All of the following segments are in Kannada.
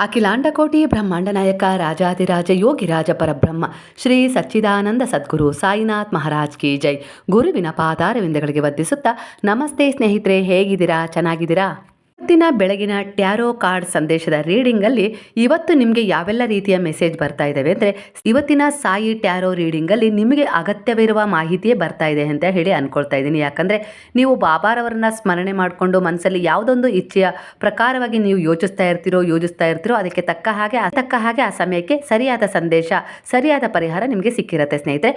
ಅಖಿಲಾಂಡಕೋಟಿ ಬ್ರಹ್ಮಾಂಡ ನಾಯಕ ರಾಜಾದಿರಾಜ ಯೋಗಿರಾಜ ಪರಬ್ರಹ್ಮ, ಶ್ರೀ ಸಚ್ಚಿದಾನಂದ ಸದ್ಗುರು ಸಾಯಿನಾಥ್ ಮಹಾರಾಜ್ ಕಿ ಜೈ. ಗುರುವಿನ ಪಾದಾರವಿಂದಗಳಿಗೆ ವಂದಿಸುತ್ತಾ ನಮಸ್ತೆ ಸ್ನೇಹಿತರೆ, ಹೇಗಿದ್ದೀರಾ? ಚೆನ್ನಾಗಿದ್ದೀರಾ? ಇವತ್ತಿನ ಬೆಳಗಿನ ಟ್ಯಾರೋ ಕಾರ್ಡ್ ಸಂದೇಶದ ರೀಡಿಂಗಲ್ಲಿ ಇವತ್ತು ನಿಮಗೆ ಯಾವೆಲ್ಲ ರೀತಿಯ ಮೆಸೇಜ್ ಬರ್ತಾ ಇದ್ದಾವೆ ಅಂದರೆ ಇವತ್ತಿನ ಸಾಯಿ ಟ್ಯಾರೋ ರೀಡಿಂಗಲ್ಲಿ ನಿಮಗೆ ಅಗತ್ಯವಿರುವ ಮಾಹಿತಿಯೇ ಬರ್ತಾ ಇದೆ ಅಂತ ಹೇಳಿ ಅನ್ಕೊಳ್ತಾ ಇದ್ದೀನಿ. ಯಾಕಂದರೆ ನೀವು ಬಾಬಾರವರನ್ನ ಸ್ಮರಣೆ ಮಾಡಿಕೊಂಡು ಮನಸ್ಸಲ್ಲಿ ಯಾವುದೊಂದು ಇಚ್ಛೆಯ ಪ್ರಕಾರವಾಗಿ ನೀವು ಯೋಚಿಸ್ತಾ ಇರ್ತೀರೋ ಯೋಚಿಸ್ತಾ ಇರ್ತೀರೋ, ಅದಕ್ಕೆ ತಕ್ಕ ಹಾಗೆ ತಕ್ಕ ಹಾಗೆ ಆ ಸಮಯಕ್ಕೆ ಸರಿಯಾದ ಸಂದೇಶ, ಸರಿಯಾದ ಪರಿಹಾರ ನಿಮಗೆ ಸಿಕ್ಕಿರತ್ತೆ ಸ್ನೇಹಿತರೆ.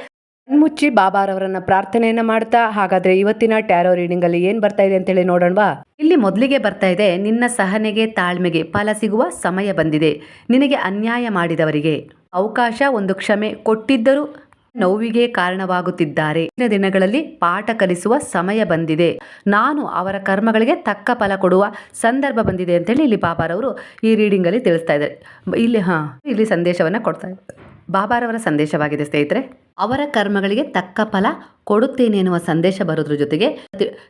ಮುಚ್ಚಿ ಬಾಬಾರವರನ್ನ ಪ್ರಾರ್ಥನೆಯನ್ನ ಮಾಡ್ತಾ, ಹಾಗಾದ್ರೆ ಇವತ್ತಿನ ಟ್ಯಾರೋ ರೀಡಿಂಗ್ ಅಲ್ಲಿ ಏನ್ ಬರ್ತಾ ಇದೆ ಅಂತೇಳಿ ನೋಡೋಣವಾ? ಇಲ್ಲಿ ಮೊದಲಿಗೆ ಬರ್ತಾ ಇದೆ, ನಿನ್ನ ಸಹನೆಗೆ ತಾಳ್ಮೆಗೆ ಫಲ ಸಿಗುವ ಸಮಯ ಬಂದಿದೆ. ನಿನಗೆ ಅನ್ಯಾಯ ಮಾಡಿದವರಿಗೆ ಅವಕಾಶ, ಒಂದು ಕ್ಷಮೆ ಕೊಟ್ಟಿದ್ದರೂ ನೋವಿಗೆ ಕಾರಣವಾಗುತ್ತಿದ್ದಾರೆ. ಇಂದಿನ ದಿನಗಳಲ್ಲಿ ಪಾಠ ಕಲಿಸುವ ಸಮಯ ಬಂದಿದೆ. ನಾನು ಅವರ ಕರ್ಮಗಳಿಗೆ ತಕ್ಕ ಫಲ ಕೊಡುವ ಸಂದರ್ಭ ಬಂದಿದೆ ಅಂತೇಳಿ ಇಲ್ಲಿ ಬಾಬಾರವರು ಈ ರೀಡಿಂಗ್ ಅಲ್ಲಿ ತಿಳಿಸ್ತಾ ಇದ್ದಾರೆ. ಇಲ್ಲಿ, ಹಾ, ಇಲ್ಲಿ ಸಂದೇಶವನ್ನ ಕೊಡ್ತಾ ಇದ್ದಾರೆ. ಬಾಬಾರವರ ಸಂದೇಶವಾಗಿದೆ ಸ್ನೇಹಿತರೆ. ಅವರ ಕರ್ಮಗಳಿಗೆ ತಕ್ಕ ಫಲ ಕೊಡುತ್ತೇನೆ ಎನ್ನುವ ಸಂದೇಶ ಬರೋದ್ರ ಜೊತೆಗೆ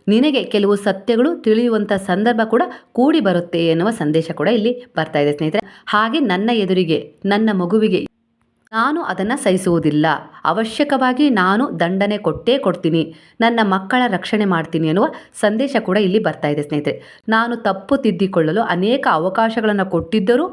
ನಿನಗೆ ಕೆಲವು ಸತ್ಯಗಳು ತಿಳಿಯುವಂಥ ಸಂದರ್ಭ ಕೂಡ ಕೂಡಿ ಬರುತ್ತೆ ಎನ್ನುವ ಸಂದೇಶ ಕೂಡ ಇಲ್ಲಿ ಬರ್ತಾ ಇದೆ ಸ್ನೇಹಿತರೆ. ಹಾಗೆ ನನ್ನ ಎದುರಿಗೆ, ನನ್ನ ಮಗುವಿಗೆ ನಾನು ಅದನ್ನು ಸಹಿಸುವುದಿಲ್ಲ. ಅವಶ್ಯಕವಾಗಿ ನಾನು ದಂಡನೆ ಕೊಟ್ಟೇ ಕೊಡ್ತೀನಿ. ನನ್ನ ಮಕ್ಕಳ ರಕ್ಷಣೆ ಮಾಡ್ತೀನಿ ಅನ್ನುವ ಸಂದೇಶ ಕೂಡ ಇಲ್ಲಿ ಬರ್ತಾ ಇದೆ ಸ್ನೇಹಿತರೆ. ನಾನು ತಪ್ಪು ತಿದ್ದಿಕೊಳ್ಳಲು ಅನೇಕ ಅವಕಾಶಗಳನ್ನು ಕೊಟ್ಟಿದ್ದರೂ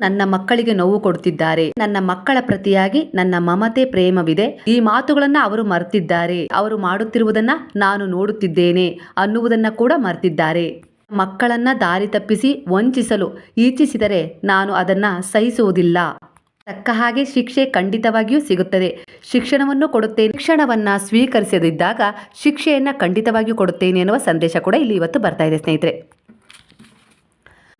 ನನ್ನ ಮಕ್ಕಳಿಗೆ ನೋವು ಕೊಡುತ್ತಿದ್ದಾರೆ ನನ್ನ ಮಕ್ಕಳ ಪ್ರತಿಯಾಗಿ ನನ್ನ ಮಮತೆ ಪ್ರೇಮವಿದೆ. ಈ ಮಾತುಗಳನ್ನ ಅವರು ಮರ್ತಿದ್ದಾರೆ. ಅವರು ಮಾಡುತ್ತಿರುವುದನ್ನ ನಾನು ನೋಡುತ್ತಿದ್ದೇನೆ ಅನ್ನುವುದನ್ನ ಕೂಡ ಮರ್ತಿದ್ದಾರೆ. ಮಕ್ಕಳನ್ನ ದಾರಿ ತಪ್ಪಿಸಿ ವಂಚಿಸಲು ಇಚ್ಛಿಸಿದರೆ ನಾನು ಅದನ್ನ ಸಹಿಸುವುದಿಲ್ಲ. ತಕ್ಕ ಹಾಗೆ ಶಿಕ್ಷೆ ಖಂಡಿತವಾಗಿಯೂ ಸಿಗುತ್ತದೆ. ಶಿಕ್ಷಣವನ್ನು ಕೊಡುತ್ತೇನೆ. ಶಿಕ್ಷಣವನ್ನ ಸ್ವೀಕರಿಸದಿದ್ದಾಗ ಶಿಕ್ಷೆಯನ್ನ ಖಂಡಿತವಾಗಿಯೂ ಕೊಡುತ್ತೇನೆ ಎನ್ನುವ ಸಂದೇಶ ಕೂಡ ಇಲ್ಲಿ ಇವತ್ತು ಬರ್ತಾ ಇದೆ ಸ್ನೇಹಿತರೆ.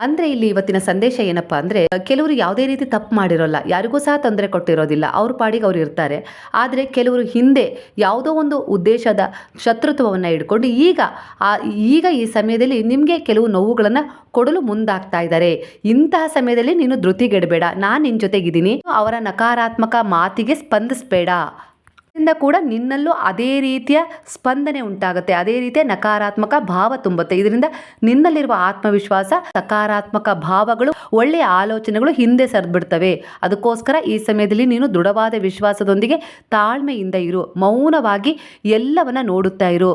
ಅಂದ್ರೆ ಇಲ್ಲಿ ಇವತ್ತಿನ ಸಂದೇಶ ಏನಪ್ಪಾ ಅಂದ್ರೆ, ಕೆಲವರು ಯಾವುದೇ ರೀತಿ ತಪ್ಪು ಮಾಡಿರೋಲ್ಲ, ಯಾರಿಗೂ ಸಹ ತೊಂದರೆ ಕೊಟ್ಟಿರೋದಿಲ್ಲ, ಅವ್ರ ಪಾಡಿಗೆ ಅವ್ರು ಇರ್ತಾರೆ. ಆದರೆ ಕೆಲವರು ಹಿಂದೆ ಯಾವುದೋ ಒಂದು ಉದ್ದೇಶದ ಶತ್ರುತ್ವವನ್ನು ಇಟ್ಕೊಂಡು ಈಗ ಆ, ಈಗ ಈ ಸಮಯದಲ್ಲಿ ನಿಮಗೆ ಕೆಲವು ನೋವುಗಳನ್ನು ಕೊಡಲು ಮುಂದಾಗ್ತಾ ಇದ್ದಾರೆ. ಇಂತಹ ಸಮಯದಲ್ಲಿ ನೀನು ಧೃತಿಗೆಡಬೇಡ, ನಾನು ನಿನ್ನ ಜೊತೆಗಿದ್ದೀನಿ, ಅವರ ನಕಾರಾತ್ಮಕ ಮಾತಿಗೆ ಸ್ಪಂದಿಸಬೇಡ. ಇದರಿಂದ ಕೂಡ ನಿನ್ನಲ್ಲೂ ಅದೇ ರೀತಿಯ ಸ್ಪಂದನೆ ಉಂಟಾಗುತ್ತೆ, ಅದೇ ರೀತಿಯ ನಕಾರಾತ್ಮಕ ಭಾವ ತುಂಬುತ್ತೆ. ಇದರಿಂದ ನಿನ್ನಲ್ಲಿರುವ ಆತ್ಮವಿಶ್ವಾಸ, ಸಕಾರಾತ್ಮಕ ಭಾವಗಳು, ಒಳ್ಳೆಯ ಆಲೋಚನೆಗಳು ಹಿಂದೆ ಸರಿದ್ಬಿಡ್ತವೆ. ಅದಕ್ಕೋಸ್ಕರ ಈ ಸಮಯದಲ್ಲಿ ನೀನು ದೃಢವಾದ ವಿಶ್ವಾಸದೊಂದಿಗೆ ತಾಳ್ಮೆಯಿಂದ ಇರು. ಮೌನವಾಗಿ ಎಲ್ಲವನ್ನ ನೋಡುತ್ತಾ ಇರು.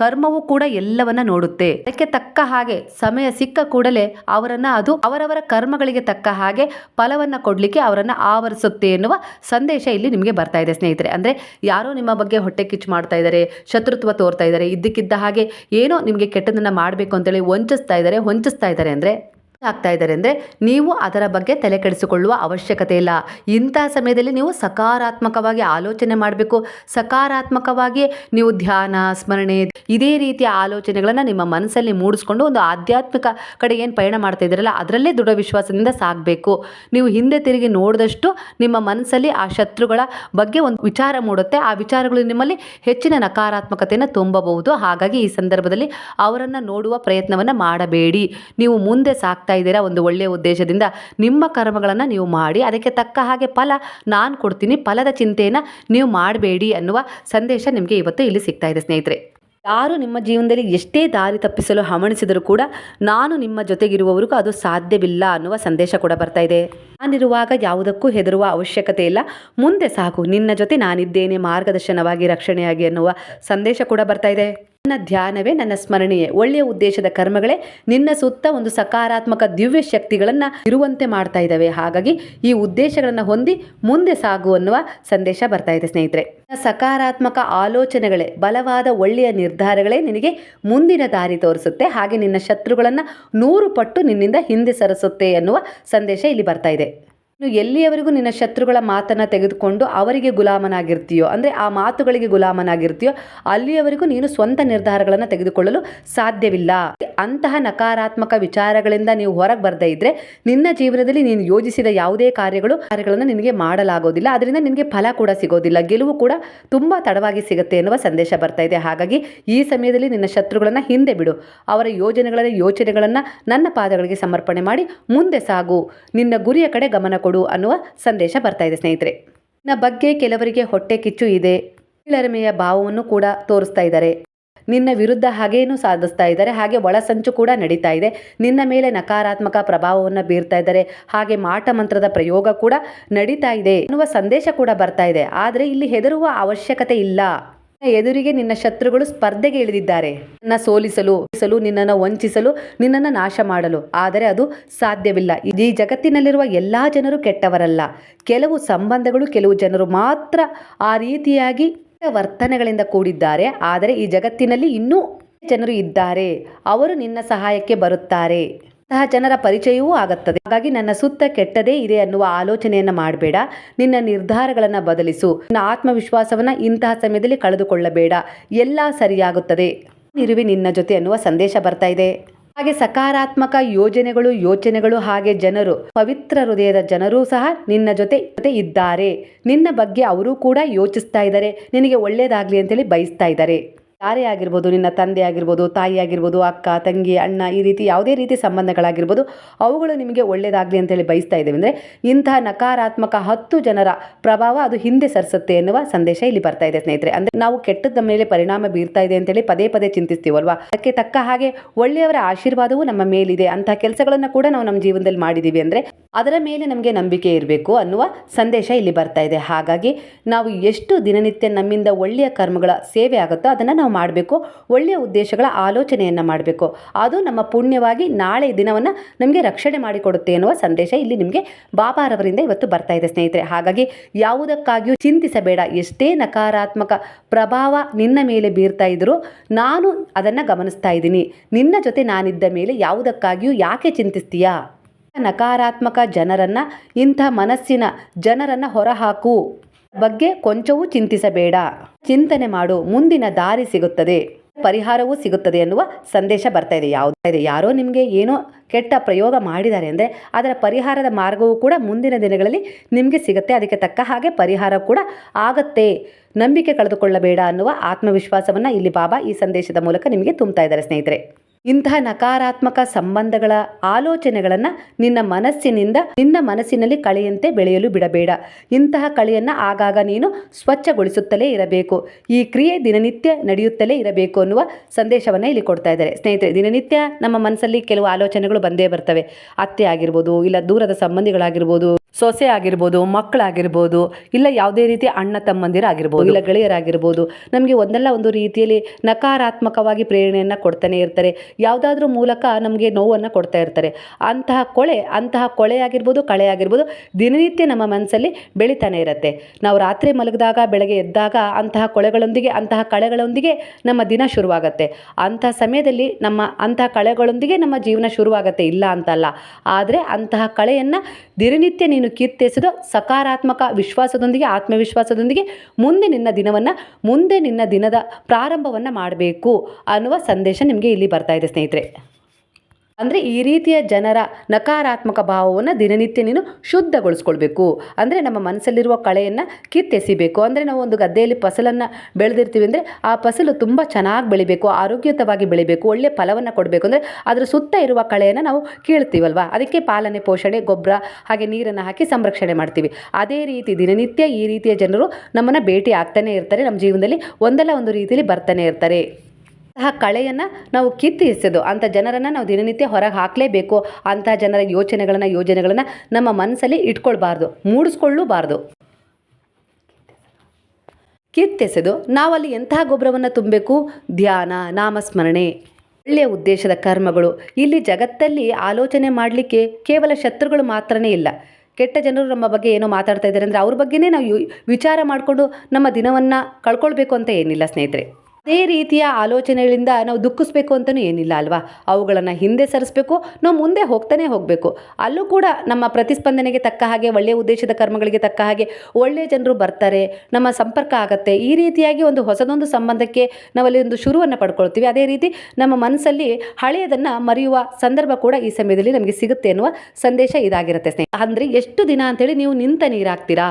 ಕರ್ಮವು ಕೂಡ ಎಲ್ಲವನ್ನ ನೋಡುತ್ತೆ. ಅದಕ್ಕೆ ತಕ್ಕ ಹಾಗೆ ಸಮಯ ಸಿಕ್ಕ ಕೂಡಲೇ ಅವರನ್ನ ಅದು ಅವರವರ ಕರ್ಮಗಳಿಗೆ ತಕ್ಕ ಹಾಗೆ ಫಲವನ್ನ ಕೊಡ್ಲಿಕ್ಕೆ ಅವರನ್ನ ಆವರಿಸುತ್ತೆ ಎನ್ನುವ ಸಂದೇಶ ಇಲ್ಲಿ ನಿಮಗೆ ಬರ್ತಾ ಇದೆ ಸ್ನೇಹಿತರೆ. ಅಂದ್ರೆ ಯಾರೋ ನಿಮ್ಮ ಬಗ್ಗೆ ಹೊಟ್ಟೆ ಕಿಚ್ಚು ಮಾಡ್ತಾ ಇದ್ದಾರೆ, ಶತ್ರುತ್ವ ತೋರ್ತಾ ಇದ್ದಾರೆ, ಇದ್ದಕ್ಕಿದ್ದ ಹಾಗೆ ಏನೋ ನಿಮಗೆ ಕೆಟ್ಟದನ್ನು ಮಾಡಬೇಕು ಅಂತೇಳಿ ವಂಚಿಸ್ತಾ ಇದ್ದಾರೆ, ಹೊಂಚಿಸ್ತಾ ಇದ್ದಾರೆ ಅಂದ್ರೆ? ಆಗ್ತಾ ಇದ್ದಾರೆ ಅಂದರೆ ನೀವು ಅದರ ಬಗ್ಗೆ ತಲೆ ಕೆಡಿಸಿಕೊಳ್ಳುವ ಅವಶ್ಯಕತೆ ಇಲ್ಲ. ಇಂಥ ಸಮಯದಲ್ಲಿ ನೀವು ಸಕಾರಾತ್ಮಕವಾಗಿ ಆಲೋಚನೆ ಮಾಡಬೇಕು. ಸಕಾರಾತ್ಮಕವಾಗಿ ನೀವು ಧ್ಯಾನ, ಸ್ಮರಣೆ, ಇದೇ ರೀತಿಯ ಆಲೋಚನೆಗಳನ್ನು ನಿಮ್ಮ ಮನಸ್ಸಲ್ಲಿ ಮೂಡಿಸ್ಕೊಂಡು ಒಂದು ಆಧ್ಯಾತ್ಮಿಕ ಕಡೆ ಏನು ಪಯಣ ಮಾಡ್ತಾ ಇದ್ದೀರಲ್ಲ, ಅದರಲ್ಲೇ ದೃಢ ವಿಶ್ವಾಸದಿಂದ ಸಾಗಬೇಕು. ನೀವು ಹಿಂದೆ ತಿರುಗಿ ನೋಡಿದಷ್ಟು ನಿಮ್ಮ ಮನಸ್ಸಲ್ಲಿ ಆ ಶತ್ರುಗಳ ಬಗ್ಗೆ ಒಂದು ವಿಚಾರ ಮೂಡುತ್ತೆ. ಆ ವಿಚಾರಗಳು ನಿಮ್ಮಲ್ಲಿ ಹೆಚ್ಚಿನ ನಕಾರಾತ್ಮಕತೆಯನ್ನು ತುಂಬಬಹುದು. ಹಾಗಾಗಿ ಈ ಸಂದರ್ಭದಲ್ಲಿ ಅವರನ್ನು ನೋಡುವ ಪ್ರಯತ್ನವನ್ನು ಮಾಡಬೇಡಿ. ನೀವು ಮುಂದೆ ಸಾಕ್ತಾ ಇದ್ದೀರಾ? ಒಂದು ಒಳ್ಳೆಯ ಉದ್ದೇಶದಿಂದ ನಿಮ್ಮ ಕರ್ಮಗಳನ್ನು ನೀವು ಮಾಡಿ, ಅದಕ್ಕೆ ತಕ್ಕ ಹಾಗೆ ಫಲ ನಾನು ಕೊಡ್ತೀನಿ, ಫಲದ ಚಿಂತೆಯನ್ನು ನೀವು ಮಾಡಬೇಡಿ ಅನ್ನುವ ಸಂದೇಶ ನಿಮಗೆ ಇವತ್ತು ಇಲ್ಲಿ ಸಿಗ್ತಾ ಇದೆ ಸ್ನೇಹಿತರೆ. ಯಾರು ನಿಮ್ಮ ಜೀವನದಲ್ಲಿ ಎಷ್ಟೇ ದಾರಿ ತಪ್ಪಿಸಲು ಹವಣಿಸಿದರೂ ಕೂಡ ನಾನು ನಿಮ್ಮ ಜೊತೆಗಿರುವವರಿಗೂ ಅದು ಸಾಧ್ಯವಿಲ್ಲ ಅನ್ನುವ ಸಂದೇಶ ಕೂಡ ಬರ್ತಾ ಇದೆ. ನಾನಿರುವಾಗ ಯಾವುದಕ್ಕೂ ಹೆದರುವ ಅವಶ್ಯಕತೆ ಇಲ್ಲ. ಮುಂದೆ ಸಾಕು ನಿನ್ನ ಜೊತೆ ನಾನಿದ್ದೇನೆ, ಮಾರ್ಗದರ್ಶನವಾಗಿ, ರಕ್ಷಣೆಯಾಗಿ ಅನ್ನುವ ಸಂದೇಶ ಕೂಡ ಬರ್ತಾ ಇದೆ. ನನ್ನ ಧ್ಯಾನವೇ ನನ್ನ ಸ್ಮರಣೆಯೇ. ಒಳ್ಳೆಯ ಉದ್ದೇಶದ ಕರ್ಮಗಳೇ ನಿನ್ನ ಸುತ್ತ ಒಂದು ಸಕಾರಾತ್ಮಕ ದಿವ್ಯ ಶಕ್ತಿಗಳನ್ನು ಇರುವಂತೆ ಮಾಡ್ತಾ ಇದ್ದಾವೆ. ಹಾಗಾಗಿ ಈ ಉದ್ದೇಶಗಳನ್ನು ಹೊಂದಿ ಮುಂದೆ ಸಾಗು ಅನ್ನುವ ಸಂದೇಶ ಬರ್ತಾ ಇದೆ ಸ್ನೇಹಿತರೆ. ಸಕಾರಾತ್ಮಕ ಆಲೋಚನೆಗಳೇ, ಬಲವಾದ ಒಳ್ಳೆಯ ನಿರ್ಧಾರಗಳೇ ನಿನಗೆ ಮುಂದಿನ ದಾರಿ ತೋರಿಸುತ್ತೆ. ಹಾಗೆ ನಿನ್ನ ಶತ್ರುಗಳನ್ನು ನೂರು ಪಟ್ಟು ನಿನ್ನಿಂದ ಹಿಂದೆ ಸರಿಸುತ್ತೆ ಅನ್ನುವ ಸಂದೇಶ ಇಲ್ಲಿ ಬರ್ತಾ ಇದೆ. ಇನ್ನು ಎಲ್ಲಿಯವರೆಗೂ ನಿನ್ನ ಶತ್ರುಗಳ ಮಾತನ್ನು ತೆಗೆದುಕೊಂಡು ಅವರಿಗೆ ಗುಲಾಮನಾಗಿರ್ತೀಯೋ, ಅಂದರೆ ಆ ಮಾತುಗಳಿಗೆ ಗುಲಾಮನಾಗಿರ್ತೀಯೋ, ಅಲ್ಲಿಯವರೆಗೂ ನೀನು ಸ್ವಂತ ನಿರ್ಧಾರಗಳನ್ನು ತೆಗೆದುಕೊಳ್ಳಲು ಸಾಧ್ಯವಿಲ್ಲ. ಅಂತಹ ನಕಾರಾತ್ಮಕ ವಿಚಾರಗಳಿಂದ ನೀವು ಹೊರಗೆ ಬರ್ದೇ ಇದ್ರೆ ನಿನ್ನ ಜೀವನದಲ್ಲಿ ನೀನು ಯೋಜಿಸಿದ ಯಾವುದೇ ಕಾರ್ಯಗಳು, ಕಾರ್ಯಗಳನ್ನು ನಿನಗೆ ಮಾಡಲಾಗೋದಿಲ್ಲ. ಅದರಿಂದ ನಿನಗೆ ಫಲ ಕೂಡ ಸಿಗೋದಿಲ್ಲ. ಗೆಲುವು ಕೂಡ ತುಂಬ ತಡವಾಗಿ ಸಿಗುತ್ತೆ ಎನ್ನುವ ಸಂದೇಶ ಬರ್ತಾ ಇದೆ. ಹಾಗಾಗಿ ಈ ಸಮಯದಲ್ಲಿ ನಿನ್ನ ಶತ್ರುಗಳನ್ನು ಹಿಂದೆ ಬಿಡು. ಅವರ ಯೋಜನೆಗಳ ಯೋಚನೆಗಳನ್ನು ನನ್ನ ಪಾದಗಳಿಗೆ ಸಮರ್ಪಣೆ ಮಾಡಿ ಮುಂದೆ ಸಾಗು. ನಿನ್ನ ಗುರಿಯ ಕಡೆ ಗಮನ ಕೊಡು ಅನ್ನುವ ಸಂದೇಶ ಬರ್ತಾ ಇದೆ, ಸ್ನೇಹಿತರೆ. ನ ಬಗ್ಗೆ ಕೆಲವರಿಗೆ ಹೊಟ್ಟೆ ಕಿಚ್ಚು ಇದೆ. ಕೀಳರಿಮೆಯ ಭಾವವನ್ನು ಕೂಡ ತೋರಿಸ್ತಾ ಇದ್ದಾರೆ. ನಿನ್ನ ವಿರುದ್ಧ ಹಾಗೇನು ಸಾಧಿಸ್ತಾ ಇದ್ದಾರೆ. ಹಾಗೆ ಒಳಸಂಚು ಕೂಡ ನಡೀತಾ ಇದೆ. ನಿನ್ನ ಮೇಲೆ ನಕಾರಾತ್ಮಕ ಪ್ರಭಾವವನ್ನು ಬೀರ್ತಾ ಇದ್ದಾರೆ. ಹಾಗೆ ಮಾಟ ಮಂತ್ರದ ಪ್ರಯೋಗ ಕೂಡ ನಡೀತಾ ಇದೆ ಅನ್ನುವ ಸಂದೇಶ ಕೂಡ ಬರ್ತಾ ಇದೆ. ಆದರೆ ಇಲ್ಲಿ ಹೆದರುವ ಅವಶ್ಯಕತೆ ಇಲ್ಲ. ಎದುರಿಗೆ ನಿನ್ನ ಶತ್ರುಗಳು ಸ್ಪರ್ಧೆಗೆ ಇಳಿದಿದ್ದಾರೆ. ನನ್ನ ಸೋಲಿಸಲು ನಿನ್ನನ್ನು ವಂಚಿಸಲು, ನಿನ್ನನ್ನು ನಾಶ ಮಾಡಲು. ಆದರೆ ಅದು ಸಾಧ್ಯವಿಲ್ಲ. ಈ ಜಗತ್ತಿನಲ್ಲಿರುವ ಎಲ್ಲಾ ಜನರು ಕೆಟ್ಟವರಲ್ಲ. ಕೆಲವು ಸಂಬಂಧಗಳು ಕೆಲವು ಜನರು ಮಾತ್ರ ಆ ರೀತಿಯಾಗಿ ವರ್ತನೆಗಳಿಂದ ಕೂಡಿದ್ದಾರೆ. ಆದರೆ ಈ ಜಗತ್ತಿನಲ್ಲಿ ಇನ್ನೂ ಜನರು ಇದ್ದಾರೆ. ಅವರು ನಿನ್ನ ಸಹಾಯಕ್ಕೆ ಬರುತ್ತಾರೆ. ಅಂತಹ ಜನರ ಪರಿಚಯವೂ ಆಗುತ್ತದೆ. ಹಾಗಾಗಿ ನನ್ನ ಸುತ್ತ ಕೆಟ್ಟದೇ ಇದೆ ಅನ್ನುವ ಆಲೋಚನೆಯನ್ನು ಮಾಡಬೇಡ. ನಿನ್ನ ನಿರ್ಧಾರಗಳನ್ನು ಬದಲಿಸು. ನಿನ್ನ ಆತ್ಮವಿಶ್ವಾಸವನ್ನು ಇಂತಹ ಸಮಯದಲ್ಲಿ ಕಳೆದುಕೊಳ್ಳಬೇಡ. ಎಲ್ಲ ಸರಿಯಾಗುತ್ತದೆ. ಇರುವೆ ನಿನ್ನ ಜೊತೆ ಅನ್ನುವ ಸಂದೇಶ ಬರ್ತಾ ಇದೆ. ಹಾಗೆ ಸಕಾರಾತ್ಮಕ ಯೋಜನೆಗಳು, ಯೋಚನೆಗಳು ಹಾಗೆ ಜನರು, ಪವಿತ್ರ ಹೃದಯದ ಜನರೂ ಸಹ ನಿನ್ನ ಜೊತೆ ಜೊತೆ ಇದ್ದಾರೆ. ನಿನ್ನ ಬಗ್ಗೆ ಅವರು ಕೂಡ ಯೋಚಿಸ್ತಾ ಇದ್ದಾರೆ. ನಿನಗೆ ಒಳ್ಳೆಯದಾಗಲಿ ಅಂತೇಳಿ ಬಯಸ್ತಾ ಇದ್ದಾರೆ. ಯಾರೇ ಆಗಿರ್ಬೋದು ನಿನ್ನ ತಂದೆ ಆಗಿರ್ಬೋದು ತಾಯಿ ಆಗಿರ್ಬೋದು ಅಕ್ಕ, ತಂಗಿ, ಅಣ್ಣ ಈ ರೀತಿ ಯಾವುದೇ ರೀತಿ ಸಂಬಂಧಗಳಾಗಿರ್ಬೋದು, ಅವುಗಳು ನಿಮಗೆ ಒಳ್ಳೆಯದಾಗಲಿ ಅಂತೇಳಿ ಬಯಸ್ತಾ ಇದ್ದೇವೆ. ಅಂದರೆ ಇಂತಹ ನಕಾರಾತ್ಮಕ ಹತ್ತು ಜನರ ಪ್ರಭಾವ ಅದು ಹಿಂದೆ ಸರಿಸುತ್ತೆ ಎನ್ನುವ ಸಂದೇಶ ಇಲ್ಲಿ ಬರ್ತಾ ಇದೆ ಸ್ನೇಹಿತರೆ. ಅಂದರೆ ನಾವು ಕೆಟ್ಟದ ಮೇಲೆ ಪರಿಣಾಮ ಬೀರ್ತಾ ಇದೆ ಅಂತೇಳಿ ಪದೇ ಪದೇ ಚಿಂತಿಸ್ತೀವಲ್ವಾ? ಅದಕ್ಕೆ ತಕ್ಕ ಹಾಗೆ ಒಳ್ಳೆಯವರ ಆಶೀರ್ವಾದವೂ ನಮ್ಮ ಮೇಲಿದೆ. ಅಂತಹ ಕೆಲಸಗಳನ್ನು ಕೂಡ ನಾವು ನಮ್ಮ ಜೀವನದಲ್ಲಿ ಮಾಡಿದ್ದೀವಿ ಅಂದರೆ ಅದರ ಮೇಲೆ ನಮಗೆ ನಂಬಿಕೆ ಇರಬೇಕು ಅನ್ನುವ ಸಂದೇಶ ಇಲ್ಲಿ ಬರ್ತಾ ಇದೆ. ಹಾಗಾಗಿ ನಾವು ಎಷ್ಟು ದಿನನಿತ್ಯ ನಮ್ಮಿಂದ ಒಳ್ಳೆಯ ಕರ್ಮಗಳ ಸೇವೆ ಆಗುತ್ತೋ ಅದನ್ನು ನಾವು ಮಾಡಬೇಕು. ಒಳ್ಳೆಯ ಉದ್ದೇಶಗಳ ಆಲೋಚನೆಯನ್ನು ಮಾಡಬೇಕು. ಅದು ನಮ್ಮ ಪುಣ್ಯವಾಗಿ ನಾಳೆ ದಿನವನ್ನು ನಮಗೆ ರಕ್ಷಣೆ ಮಾಡಿಕೊಡುತ್ತೆ ಎನ್ನುವ ಸಂದೇಶ ಇಲ್ಲಿ ನಿಮಗೆ ಬಾಬಾರವರಿಂದ ಇವತ್ತು ಬರ್ತಾ ಇದೆ ಸ್ನೇಹಿತರೆ. ಹಾಗಾಗಿ ಯಾವುದಕ್ಕಾಗಿಯೂ ಚಿಂತಿಸಬೇಡ. ಎಷ್ಟೇ ನಕಾರಾತ್ಮಕ ಪ್ರಭಾವ ನಿನ್ನ ಮೇಲೆ ಬೀರ್ತಾ ಇದ್ದರೂ ನಾನು ಅದನ್ನು ಗಮನಿಸ್ತಾ ಇದ್ದೀನಿ. ನಿನ್ನ ಜೊತೆ ನಾನಿದ್ದ ಮೇಲೆ ಯಾವುದಕ್ಕಾಗಿಯೂ ಯಾಕೆ ಚಿಂತಿಸ್ತೀಯಾ? ನಕಾರಾತ್ಮಕ ಜನರನ್ನು, ಇಂಥ ಮನಸ್ಸಿನ ಜನರನ್ನು ಹೊರಹಾಕು. ಬಗ್ಗೆ ಕೊಂಚವೂ ಚಿಂತಿಸಬೇಡ. ಚಿಂತನೆ ಮಾಡು. ಮುಂದಿನ ದಾರಿ ಸಿಗುತ್ತದೆ. ಪರಿಹಾರವೂ ಸಿಗುತ್ತದೆ ಎನ್ನುವ ಸಂದೇಶ ಬರ್ತಾ ಇದೆ. ಯಾವ್ದು ಇದೆ. ಯಾರೋ ನಿಮಗೆ ಏನೋ ಕೆಟ್ಟ ಪ್ರಯೋಗ ಮಾಡಿದ್ದಾರೆ ಅಂದರೆ ಅದರ ಪರಿಹಾರದ ಮಾರ್ಗವೂ ಕೂಡ ಮುಂದಿನ ದಿನಗಳಲ್ಲಿ ನಿಮಗೆ ಸಿಗುತ್ತೆ. ಅದಕ್ಕೆ ತಕ್ಕ ಹಾಗೆ ಪರಿಹಾರ ಕೂಡ ಆಗತ್ತೆ. ನಂಬಿಕೆ ಕಳೆದುಕೊಳ್ಳಬೇಡ ಅನ್ನುವ ಆತ್ಮವಿಶ್ವಾಸವನ್ನು ಇಲ್ಲಿ ಬಾಬಾ ಈ ಸಂದೇಶದ ಮೂಲಕ ನಿಮಗೆ ತುಂಬ್ತಾ ಇದ್ದಾರೆ ಸ್ನೇಹಿತರೆ. ಇಂತಹ ನಕಾರಾತ್ಮಕ ಸಂಬಂಧಗಳ ಆಲೋಚನೆಗಳನ್ನು ನಿನ್ನ ಮನಸ್ಸಿನಿಂದ ನಿನ್ನ ಮನಸ್ಸಿನಲ್ಲಿ ಕಳೆಯಂತೆ ಬೆಳೆಯಲು ಬಿಡಬೇಡ. ಇಂತಹ ಕಳೆಯನ್ನು ಆಗಾಗ ನೀನು ಸ್ವಚ್ಛಗೊಳಿಸುತ್ತಲೇ ಇರಬೇಕು. ಈ ಕ್ರಿಯೆ ದಿನನಿತ್ಯ ನಡೆಯುತ್ತಲೇ ಇರಬೇಕು ಅನ್ನುವ ಸಂದೇಶವನ್ನು ಇಲ್ಲಿ ಕೊಡ್ತಾ ಇದ್ದಾರೆ. ಸ್ನೇಹಿತರೆ, ದಿನನಿತ್ಯ ನಮ್ಮ ಮನಸ್ಸಲ್ಲಿ ಕೆಲವು ಆಲೋಚನೆಗಳು ಬಂದೇ ಬರ್ತವೆ. ಅತ್ತೆ ಆಗಿರ್ಬೋದು, ಇಲ್ಲ ದೂರದ ಸಂಬಂಧಿಗಳಾಗಿರ್ಬೋದು, ಸೊಸೆ ಆಗಿರ್ಬೋದು, ಮಕ್ಕಳಾಗಿರ್ಬೋದು, ಇಲ್ಲ ಯಾವುದೇ ರೀತಿ ಅಣ್ಣ ತಮ್ಮಂದಿರಾಗಿರ್ಬೋದು ಇಲ್ಲ ಗೆಳೆಯರಾಗಿರ್ಬೋದು, ನಮಗೆ ಒಂದಲ್ಲ ಒಂದು ರೀತಿಯಲ್ಲಿ ನಕಾರಾತ್ಮಕವಾಗಿ ಪ್ರೇರಣೆಯನ್ನು ಕೊಡ್ತಾನೆ ಇರ್ತಾರೆ. ಯಾವುದಾದ್ರೂ ಮೂಲಕ ನಮಗೆ ನೋವನ್ನು ಕೊಡ್ತಾ ಇರ್ತಾರೆ. ಅಂತಹ ಕೊಳೆ ಅಂತಹ ಕೊಳೆ ಆಗಿರ್ಬೋದು, ಕಳೆ ಆಗಿರ್ಬೋದು, ದಿನನಿತ್ಯ ನಮ್ಮ ಮನಸ್ಸಲ್ಲಿ ಬೆಳಿತಾನೆ ಇರುತ್ತೆ. ನಾವು ರಾತ್ರಿ ಮಲಗಿದಾಗ, ಬೆಳಗ್ಗೆ ಎದ್ದಾಗ ಅಂತಹ ಕೊಳೆಗಳೊಂದಿಗೆ, ಅಂತಹ ಕಳೆಗಳೊಂದಿಗೆ ನಮ್ಮ ದಿನ ಶುರುವಾಗುತ್ತೆ. ಅಂತಹ ಸಮಯದಲ್ಲಿ ನಮ್ಮ ಅಂತಹ ಕಳೆಗಳೊಂದಿಗೆ ನಮ್ಮ ಜೀವನ ಶುರುವಾಗುತ್ತೆ, ಇಲ್ಲ ಅಂತಲ್ಲ. ಆದರೆ ಅಂತಹ ಕಳೆಯನ್ನು ದಿನನಿತ್ಯ ನೀನು ಕೀರ್ತಿಸೋದು ಸಕಾರಾತ್ಮಕ ವಿಶ್ವಾಸದೊಂದಿಗೆ, ಆತ್ಮವಿಶ್ವಾಸದೊಂದಿಗೆ ಮುಂದೆ ನಿನ್ನ ದಿನವನ್ನು, ಮುಂದೆ ನಿನ್ನ ದಿನದ ಪ್ರಾರಂಭವನ್ನು ಮಾಡಬೇಕು ಅನ್ನುವ ಸಂದೇಶ ನಿಮಗೆ ಇಲ್ಲಿ ಬರ್ತಾ ಇದೆ. ಸ್ನೇಹಿತರೆ. ಅಂದರೆ ಈ ರೀತಿಯ ಜನರ ನಕಾರಾತ್ಮಕ ಭಾವವನ್ನು ದಿನನಿತ್ಯ ನೀನು ಶುದ್ಧಗೊಳಿಸ್ಕೊಳ್ಬೇಕು. ಅಂದರೆ ನಮ್ಮ ಮನಸ್ಸಲ್ಲಿರುವ ಕಳೆಯನ್ನು ಕಿತ್ತೆಸಿಬೇಕು. ಅಂದರೆ ನಾವು ಒಂದು ಗದ್ದೆಯಲ್ಲಿ ಫಸಲನ್ನು ಬೆಳೆದಿರ್ತೀವಿ ಅಂದರೆ ಆ ಫಸಲು ತುಂಬ ಚೆನ್ನಾಗಿ ಬೆಳಿಬೇಕು, ಆರೋಗ್ಯಯುತವಾಗಿ ಬೆಳಿಬೇಕು ಒಳ್ಳೆಯ ಫಲವನ್ನು ಕೊಡಬೇಕು. ಅಂದರೆ ಅದರ ಸುತ್ತ ಇರುವ ಕಳೆಯನ್ನು ನಾವು ಕೀಳ್ತೀವಲ್ವ? ಅದಕ್ಕೆ ಪಾಲನೆ, ಪೋಷಣೆ, ಗೊಬ್ಬರ, ಹಾಗೆ ನೀರನ್ನು ಹಾಕಿ ಸಂರಕ್ಷಣೆ ಮಾಡ್ತೀವಿ. ಅದೇ ರೀತಿ ದಿನನಿತ್ಯ ಈ ರೀತಿಯ ಜನರು ನಮ್ಮನ್ನು ಭೇಟಿ ಆಗ್ತಾನೆ ಇರ್ತಾರೆ. ನಮ್ಮ ಜೀವನದಲ್ಲಿ ಒಂದಲ್ಲ ಒಂದು ರೀತಿಯಲ್ಲಿ ಬರ್ತಾನೆ ಇರ್ತಾರೆ. ಅಂತಹ ಕಳೆಯನ್ನು ನಾವು ಕಿತ್ತು ಎಸೆದು ಅಂಥ ಜನರನ್ನು ನಾವು ದಿನನಿತ್ಯ ಹೊರಗೆ ಹಾಕಲೇಬೇಕು ಅಂತಹ ಜನರ ಯೋಚನೆಗಳನ್ನು, ಯೋಜನೆಗಳನ್ನು ನಮ್ಮ ಮನಸ್ಸಲ್ಲಿ ಇಟ್ಕೊಳ್ಬಾರ್ದು, ಮೂಡಿಸ್ಕೊಳ್ಳೂಬಾರ್ದು. ಕಿತ್ತೆಸೆದು ನಾವಲ್ಲಿ ಎಂತಹ ಗೊಬ್ಬರವನ್ನು ತುಂಬಬೇಕು? ಧ್ಯಾನ, ನಾಮಸ್ಮರಣೆ. ಒಳ್ಳೆಯ ಉದ್ದೇಶದ ಕರ್ಮಗಳು. ಇಲ್ಲಿ ಜಗತ್ತಲ್ಲಿ ಆಲೋಚನೆ ಮಾಡಲಿಕ್ಕೆ ಕೇವಲ ಶತ್ರುಗಳು ಮಾತ್ರನೇ ಇಲ್ಲ. ಕೆಟ್ಟ ಜನರು ನಮ್ಮ ಬಗ್ಗೆ ಏನೋ ಮಾತಾಡ್ತಾ ಇದ್ದಾರೆ ಅಂದರೆ ಅವ್ರ ಬಗ್ಗೆನೇ ನಾವು ವಿಚಾರ ಮಾಡಿಕೊಂಡು ನಮ್ಮ ದಿನವನ್ನು ಕಳ್ಕೊಳ್ಬೇಕು ಅಂತ ಏನಿಲ್ಲ ಸ್ನೇಹಿತರೆ. ಅದೇ ರೀತಿಯ ಆಲೋಚನೆಗಳಿಂದ ನಾವು ದುಃಖಿಸ್ಬೇಕು ಅಂತಲೂ ಏನಿಲ್ಲ ಅಲ್ವಾ? ಅವುಗಳನ್ನು ಹಿಂದೆ ಸರಿಸಬೇಕು, ನಾವು ಮುಂದೆ ಹೋಗ್ತಾನೆ ಹೋಗಬೇಕು. ಅಲ್ಲೂ ಕೂಡ ನಮ್ಮ ಪ್ರತಿಸ್ಪಂದನೆಗೆ ತಕ್ಕ ಹಾಗೆ, ಒಳ್ಳೆಯ ಉದ್ದೇಶದ ಕರ್ಮಗಳಿಗೆ ತಕ್ಕ ಹಾಗೆ ಒಳ್ಳೆಯ ಜನರು ಬರ್ತಾರೆ, ನಮ್ಮ ಸಂಪರ್ಕ ಆಗುತ್ತೆ. ಈ ರೀತಿಯಾಗಿ ಒಂದು ಹೊಸದೊಂದು ಸಂಬಂಧಕ್ಕೆ ನಾವಲ್ಲಿ ಒಂದು ಶುರುವನ್ನು ಪಡ್ಕೊಳ್ತೀವಿ. ಅದೇ ರೀತಿ ನಮ್ಮ ಮನಸ್ಸಲ್ಲಿ ಹಳೆಯದನ್ನು ಮರೆಯುವ ಸಂದರ್ಭ ಕೂಡ ಈ ಸಮಯದಲ್ಲಿ ನಮಗೆ ಸಿಗುತ್ತೆ ಎನ್ನುವ ಸಂದೇಶ ಇದಾಗಿರುತ್ತೆ ಸ್ನೇಹಿತ ಅಂದರೆ ಎಷ್ಟು ದಿನ ಅಂತೇಳಿ ನೀವು ನಿಂತ ನೀರಾಗ್ತೀರಾ?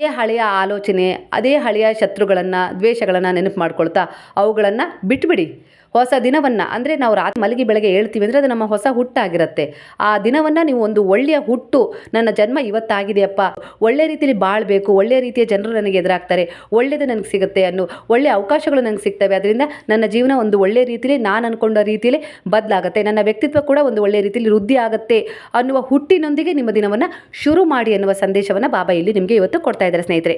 ಅದೇ ಹಳೆಯ ಆಲೋಚನೆ ಅದೇ ಹಳೆಯ ಶತ್ರುಗಳನ್ನು ದ್ವೇಷಗಳನ್ನು ನೆನಪು ಮಾಡ್ಕೊಳ್ತಾ ಅವುಗಳನ್ನು ಬಿಟ್ಬಿಡಿ. ಹೊಸ ದಿನವನ್ನು, ಅಂದರೆ ನಾವು ರಾತ್ರಿ ಮಲಗಿ ಬೆಳಗ್ಗೆ ಹೇಳ್ತೀವಿ ಅಂದರೆ ಅದು ನಮ್ಮ ಹೊಸ ಹುಟ್ಟಾಗಿರುತ್ತೆ. ಆ ದಿನವನ್ನು ನೀವು ಒಂದು ಒಳ್ಳೆಯ ಹುಟ್ಟು, ನನ್ನ ಜನ್ಮ ಇವತ್ತಾಗಿದೆಯಪ್ಪ, ಒಳ್ಳೆ ರೀತಿಯಲ್ಲಿ ಬಾಳಬೇಕು ಒಳ್ಳೆಯ ರೀತಿಯ ಜನರು ನನಗೆ ಎದುರಾಗ್ತಾರೆ ಒಳ್ಳೆಯದು ನನಗೆ ಸಿಗುತ್ತೆ ಅನ್ನೋ ಒಳ್ಳೆಯ ಅವಕಾಶಗಳು ನನಗೆ ಸಿಗ್ತವೆ. ಅದರಿಂದ ನನ್ನ ಜೀವನ ಒಂದು ಒಳ್ಳೆಯ ರೀತಿಯಲ್ಲಿ ನಾನು ಅಂದ್ಕೊಂಡ ರೀತಿಯಲ್ಲಿ ಬದಲಾಗುತ್ತೆ. ನನ್ನ ವ್ಯಕ್ತಿತ್ವ ಕೂಡ ಒಂದು ಒಳ್ಳೆಯ ರೀತಿಯಲ್ಲಿ ವೃದ್ಧಿ ಆಗುತ್ತೆ ಅನ್ನುವ ಹುಟ್ಟಿನೊಂದಿಗೆ ನಿಮ್ಮ ದಿನವನ್ನು ಶುರು ಮಾಡಿ ಅನ್ನುವ ಸಂದೇಶವನ್ನು ಬಾಬಾ ಇಲ್ಲಿ ನಿಮಗೆ ಇವತ್ತು ಕೊಡ್ತಾ ಇದ್ದಾರೆ ಸ್ನೇಹಿತರೆ.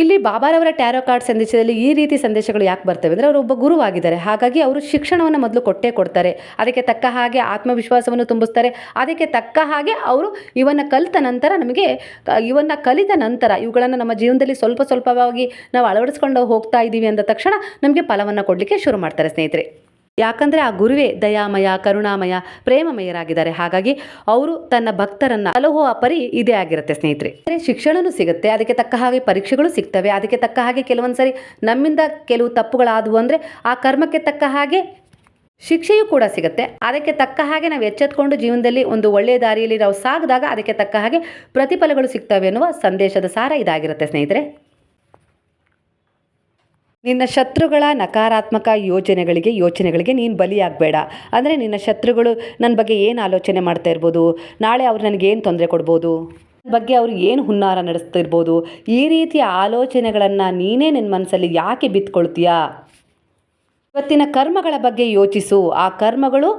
ಇಲ್ಲಿ ಬಾಬಾರವರ ಟ್ಯಾರೋ ಕಾರ್ಡ್ ಸಂದೇಶದಲ್ಲಿ ಈ ರೀತಿ ಸಂದೇಶಗಳು ಯಾಕೆ ಬರ್ತವೆ ಅಂದರೆ ಅವರು ಒಬ್ಬ ಗುರುವಾಗಿದ್ದಾರೆ. ಹಾಗಾಗಿ ಅವರು ಶಿಕ್ಷಣವನ್ನು ಮೊದಲು ಕೊಟ್ಟೇ ಕೊಡ್ತಾರೆ. ಅದಕ್ಕೆ ತಕ್ಕ ಹಾಗೆ ಆತ್ಮವಿಶ್ವಾಸವನ್ನು ತುಂಬಿಸ್ತಾರೆ. ಅದಕ್ಕೆ ತಕ್ಕ ಹಾಗೆ ಅವರು ಇವನ್ನು ಕಲಿತ ನಂತರ ನಮಗೆ ಇವನ್ನು ಕಲಿತ ನಂತರ ಇವುಗಳನ್ನು ನಮ್ಮ ಜೀವನದಲ್ಲಿ ಸ್ವಲ್ಪ ಸ್ವಲ್ಪವಾಗಿ ನಾವು ಅಳವಡಿಸ್ಕೊಂಡು ಹೋಗ್ತಾ ಇದ್ದೀವಿ ಅಂದ ತಕ್ಷಣ ನಮಗೆ ಫಲವನ್ನು ಕೊಡಲಿಕ್ಕೆ ಶುರು ಮಾಡ್ತಾರೆ ಸ್ನೇಹಿತರೆ. ಯಾಕಂದರೆ ಆ ಗುರುವೇ ದಯಾಮಯ, ಕರುಣಾಮಯ, ಪ್ರೇಮಮಯರಾಗಿದ್ದಾರೆ. ಹಾಗಾಗಿ ಅವರು ತನ್ನ ಭಕ್ತರನ್ನ ಹಲವು ಪರಿ ಇದೇ ಆಗಿರುತ್ತೆ ಸ್ನೇಹಿತರೆ. ಅಂದರೆ ಶಿಕ್ಷಣನೂ ಸಿಗುತ್ತೆ, ಅದಕ್ಕೆ ತಕ್ಕ ಹಾಗೆ ಪರೀಕ್ಷೆಗಳು ಸಿಗ್ತವೆ. ಅದಕ್ಕೆ ತಕ್ಕ ಹಾಗೆ ಕೆಲವೊಂದ್ಸರಿ ನಮ್ಮಿಂದ ಕೆಲವು ತಪ್ಪುಗಳಾದವು ಅಂದರೆ ಆ ಕರ್ಮಕ್ಕೆ ತಕ್ಕ ಹಾಗೆ ಶಿಕ್ಷೆಯೂ ಕೂಡ ಸಿಗುತ್ತೆ. ಅದಕ್ಕೆ ತಕ್ಕ ಹಾಗೆ ನಾವು ಎಚ್ಚೆತ್ಕೊಂಡು ಜೀವನದಲ್ಲಿ ಒಂದು ಒಳ್ಳೆಯ ದಾರಿಯಲ್ಲಿ ನಾವು ಸಾಗಿದಾಗ ಅದಕ್ಕೆ ತಕ್ಕ ಹಾಗೆ ಪ್ರತಿಫಲಗಳು ಸಿಗ್ತವೆ ಅನ್ನುವ ಸಂದೇಶದ ಸಾರ ಇದಾಗಿರುತ್ತೆ ಸ್ನೇಹಿತರೆ. ನಿನ್ನ ಶತ್ರುಗಳ ನಕಾರಾತ್ಮಕ ಯೋಜನೆಗಳಿಗೆ, ಯೋಚನೆಗಳಿಗೆ ನೀನು ಬಲಿಯಾಗಬೇಡ. ಅಂದರೆ ನಿನ್ನ ಶತ್ರುಗಳು ನನ್ನ ಬಗ್ಗೆ ಏನು ಆಲೋಚನೆ ಮಾಡ್ತಾ ಇರ್ಬೋದು? ನಾಳೆ ಅವ್ರು ನನಗೇನು ತೊಂದರೆ ಕೊಡ್ಬೋದು? ಬಗ್ಗೆ ಅವರು ಏನು ಹುನ್ನಾರ ನಡೆಸ್ತಿರ್ಬೋದು ಈ ರೀತಿಯ ಆಲೋಚನೆಗಳನ್ನು ನೀನೇ ನಿನ್ನ ಮನಸ್ಸಲ್ಲಿ ಯಾಕೆ ಬಿತ್ಕೊಳ್ತೀಯಾ? ಇವತ್ತಿನ ಕರ್ಮಗಳ ಬಗ್ಗೆ ಯೋಚಿಸು. ಆ ಕರ್ಮಗಳು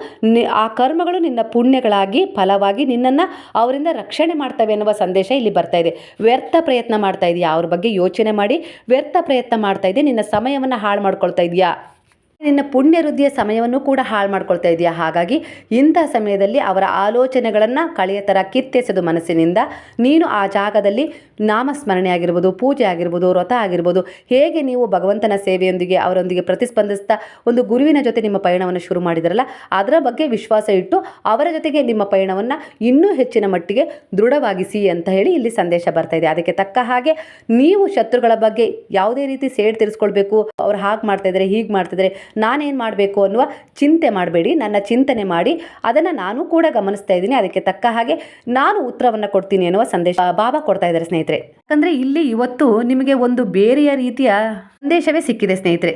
ಆ ಕರ್ಮಗಳು ನಿನ್ನ ಪುಣ್ಯಗಳಾಗಿ ಫಲವಾಗಿ ನಿನ್ನನ್ನು ಅವರಿಂದ ರಕ್ಷಣೆ ಮಾಡ್ತವೆ ಎನ್ನುವ ಸಂದೇಶ ಇಲ್ಲಿ ಬರ್ತಾ ಇದೆ. ವ್ಯರ್ಥ ಪ್ರಯತ್ನ ಮಾಡ್ತಾ ಇದೆಯಾ? ಅವ್ರ ಬಗ್ಗೆ ಯೋಚನೆ ಮಾಡಿ, ವ್ಯರ್ಥ ಪ್ರಯತ್ನ ಮಾಡ್ತಾ ಇದೆ ನಿನ್ನ ಸಮಯವನ್ನು ಹಾಳು ಮಾಡ್ಕೊಳ್ತಾ ಇದೆಯಾ? ನಿನ್ನ ಪುಣ್ಯ ವೃದ್ಧಿಯ ಸಮಯವನ್ನು ಕೂಡ ಹಾಳು ಮಾಡ್ಕೊಳ್ತಾ ಇದೆಯಾ? ಹಾಗಾಗಿ ಇಂಥ ಸಮಯದಲ್ಲಿ ಅವರ ಆಲೋಚನೆಗಳನ್ನು ಕಳೆಯ ಥರ ಕಿತ್ತೆಸೆದು ಮನಸ್ಸಿನಿಂದ ನೀನು ಆ ಜಾಗದಲ್ಲಿ ನಾಮಸ್ಮರಣೆ ಆಗಿರ್ಬೋದು ಪೂಜೆ ಆಗಿರ್ಬೋದು ವ್ರತ ಆಗಿರ್ಬೋದು, ಹೇಗೆ ನೀವು ಭಗವಂತನ ಸೇವೆಯೊಂದಿಗೆ ಅವರೊಂದಿಗೆ ಪ್ರತಿಸ್ಪಂದಿಸ್ತಾ ಒಂದು ಗುರುವಿನ ಜೊತೆ ನಿಮ್ಮ ಪಯಣವನ್ನು ಶುರು ಮಾಡಿದ್ರಲ್ಲ, ಅದರ ಬಗ್ಗೆ ವಿಶ್ವಾಸ ಇಟ್ಟು ಅವರ ಜೊತೆಗೆ ನಿಮ್ಮ ಪಯಣವನ್ನು ಇನ್ನೂ ಹೆಚ್ಚಿನ ಮಟ್ಟಿಗೆ ದೃಢವಾಗಿಸಿ ಅಂತ ಹೇಳಿ ಇಲ್ಲಿ ಸಂದೇಶ ಬರ್ತಾ ಇದೆ. ಅದಕ್ಕೆ ತಕ್ಕ ಹಾಗೆ ನೀವು ಶತ್ರುಗಳ ಬಗ್ಗೆ ಯಾವುದೇ ರೀತಿ ಸೇಡ್ ತೀರಿಸ್ಕೊಳ್ಬೇಕು, ಅವ್ರು ಹಾಗೆ ಮಾಡ್ತಾ ಇದ್ದಾರೆ ಹೀಗೆ ಮಾಡ್ತಿದ್ದಾರೆ ನಾನೇನು ಮಾಡಬೇಕು ಅನ್ನುವ ಚಿಂತೆ ಮಾಡಬೇಡಿ, ನನ್ನ ಚಿಂತನೆ ಮಾಡಿ, ಅದನ್ನು ನಾನು ಕೂಡ ಗಮನಿಸ್ತಾ ಇದ್ದೀನಿ, ಅದಕ್ಕೆ ತಕ್ಕ ಹಾಗೆ ನಾನು ಉತ್ತರವನ್ನು ಕೊಡ್ತೀನಿ ಅನ್ನುವ ಸಂದೇಶ ಬಾಬಾ ಕೊಡ್ತಾ ಇದ್ದಾರೆ ಸ್ನೇಹಿತರೆ. ಯಾಕಂದರೆ ಇಲ್ಲಿ ಇವತ್ತು ನಿಮಗೆ ಒಂದು ಬೇರೆಯ ರೀತಿಯ ಸಂದೇಶವೇ ಸಿಕ್ಕಿದೆ ಸ್ನೇಹಿತರೆ.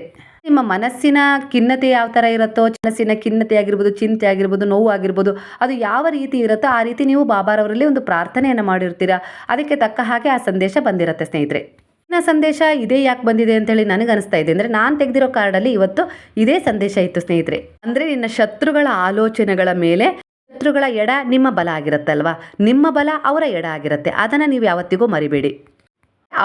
ನಿಮ್ಮ ಮನಸ್ಸಿನ ಖಿನ್ನತೆ ಯಾವ ಥರ ಇರುತ್ತೋ, ಮನಸ್ಸಿನ ಖಿನ್ನತೆ ಆಗಿರ್ಬೋದು, ಚಿಂತೆ ಆಗಿರ್ಬೋದು, ನೋವು ಆಗಿರ್ಬೋದು, ಅದು ಯಾವ ರೀತಿ ಇರುತ್ತೋ ಆ ರೀತಿ ನೀವು ಬಾಬಾರವರಲ್ಲಿ ಒಂದು ಪ್ರಾರ್ಥನೆಯನ್ನು ಮಾಡಿರ್ತೀರಾ? ಅದಕ್ಕೆ ತಕ್ಕ ಹಾಗೆ ಆ ಸಂದೇಶ ಬಂದಿರುತ್ತೆ ಸ್ನೇಹಿತರೆ. ಸಂದೇಶ ಇದೇ ಯಾಕೆ ಬಂದಿದೆ ಅಂತೇಳಿ ನನಗೆ ಅನಿಸ್ತಾ ಇದೆ. ಅಂದರೆ ನಾನು ತೆಗೆದಿರೋ ಕಾರ್ಡಲ್ಲಿ ಇವತ್ತು ಇದೇ ಸಂದೇಶ ಇತ್ತು, ಸ್ನೇಹಿತರೆ. ಅಂದರೆ ನಿನ್ನ ಶತ್ರುಗಳ ಆಲೋಚನೆಗಳ ಮೇಲೆ ಶತ್ರುಗಳ ಎಡ ನಿಮ್ಮ ಬಲ ಆಗಿರುತ್ತಲ್ವಾ? ನಿಮ್ಮ ಬಲ ಅವರ ಎಡ ಆಗಿರುತ್ತೆ. ಅದನ್ನು ನೀವು ಯಾವತ್ತಿಗೂ ಮರಿಬೇಡಿ.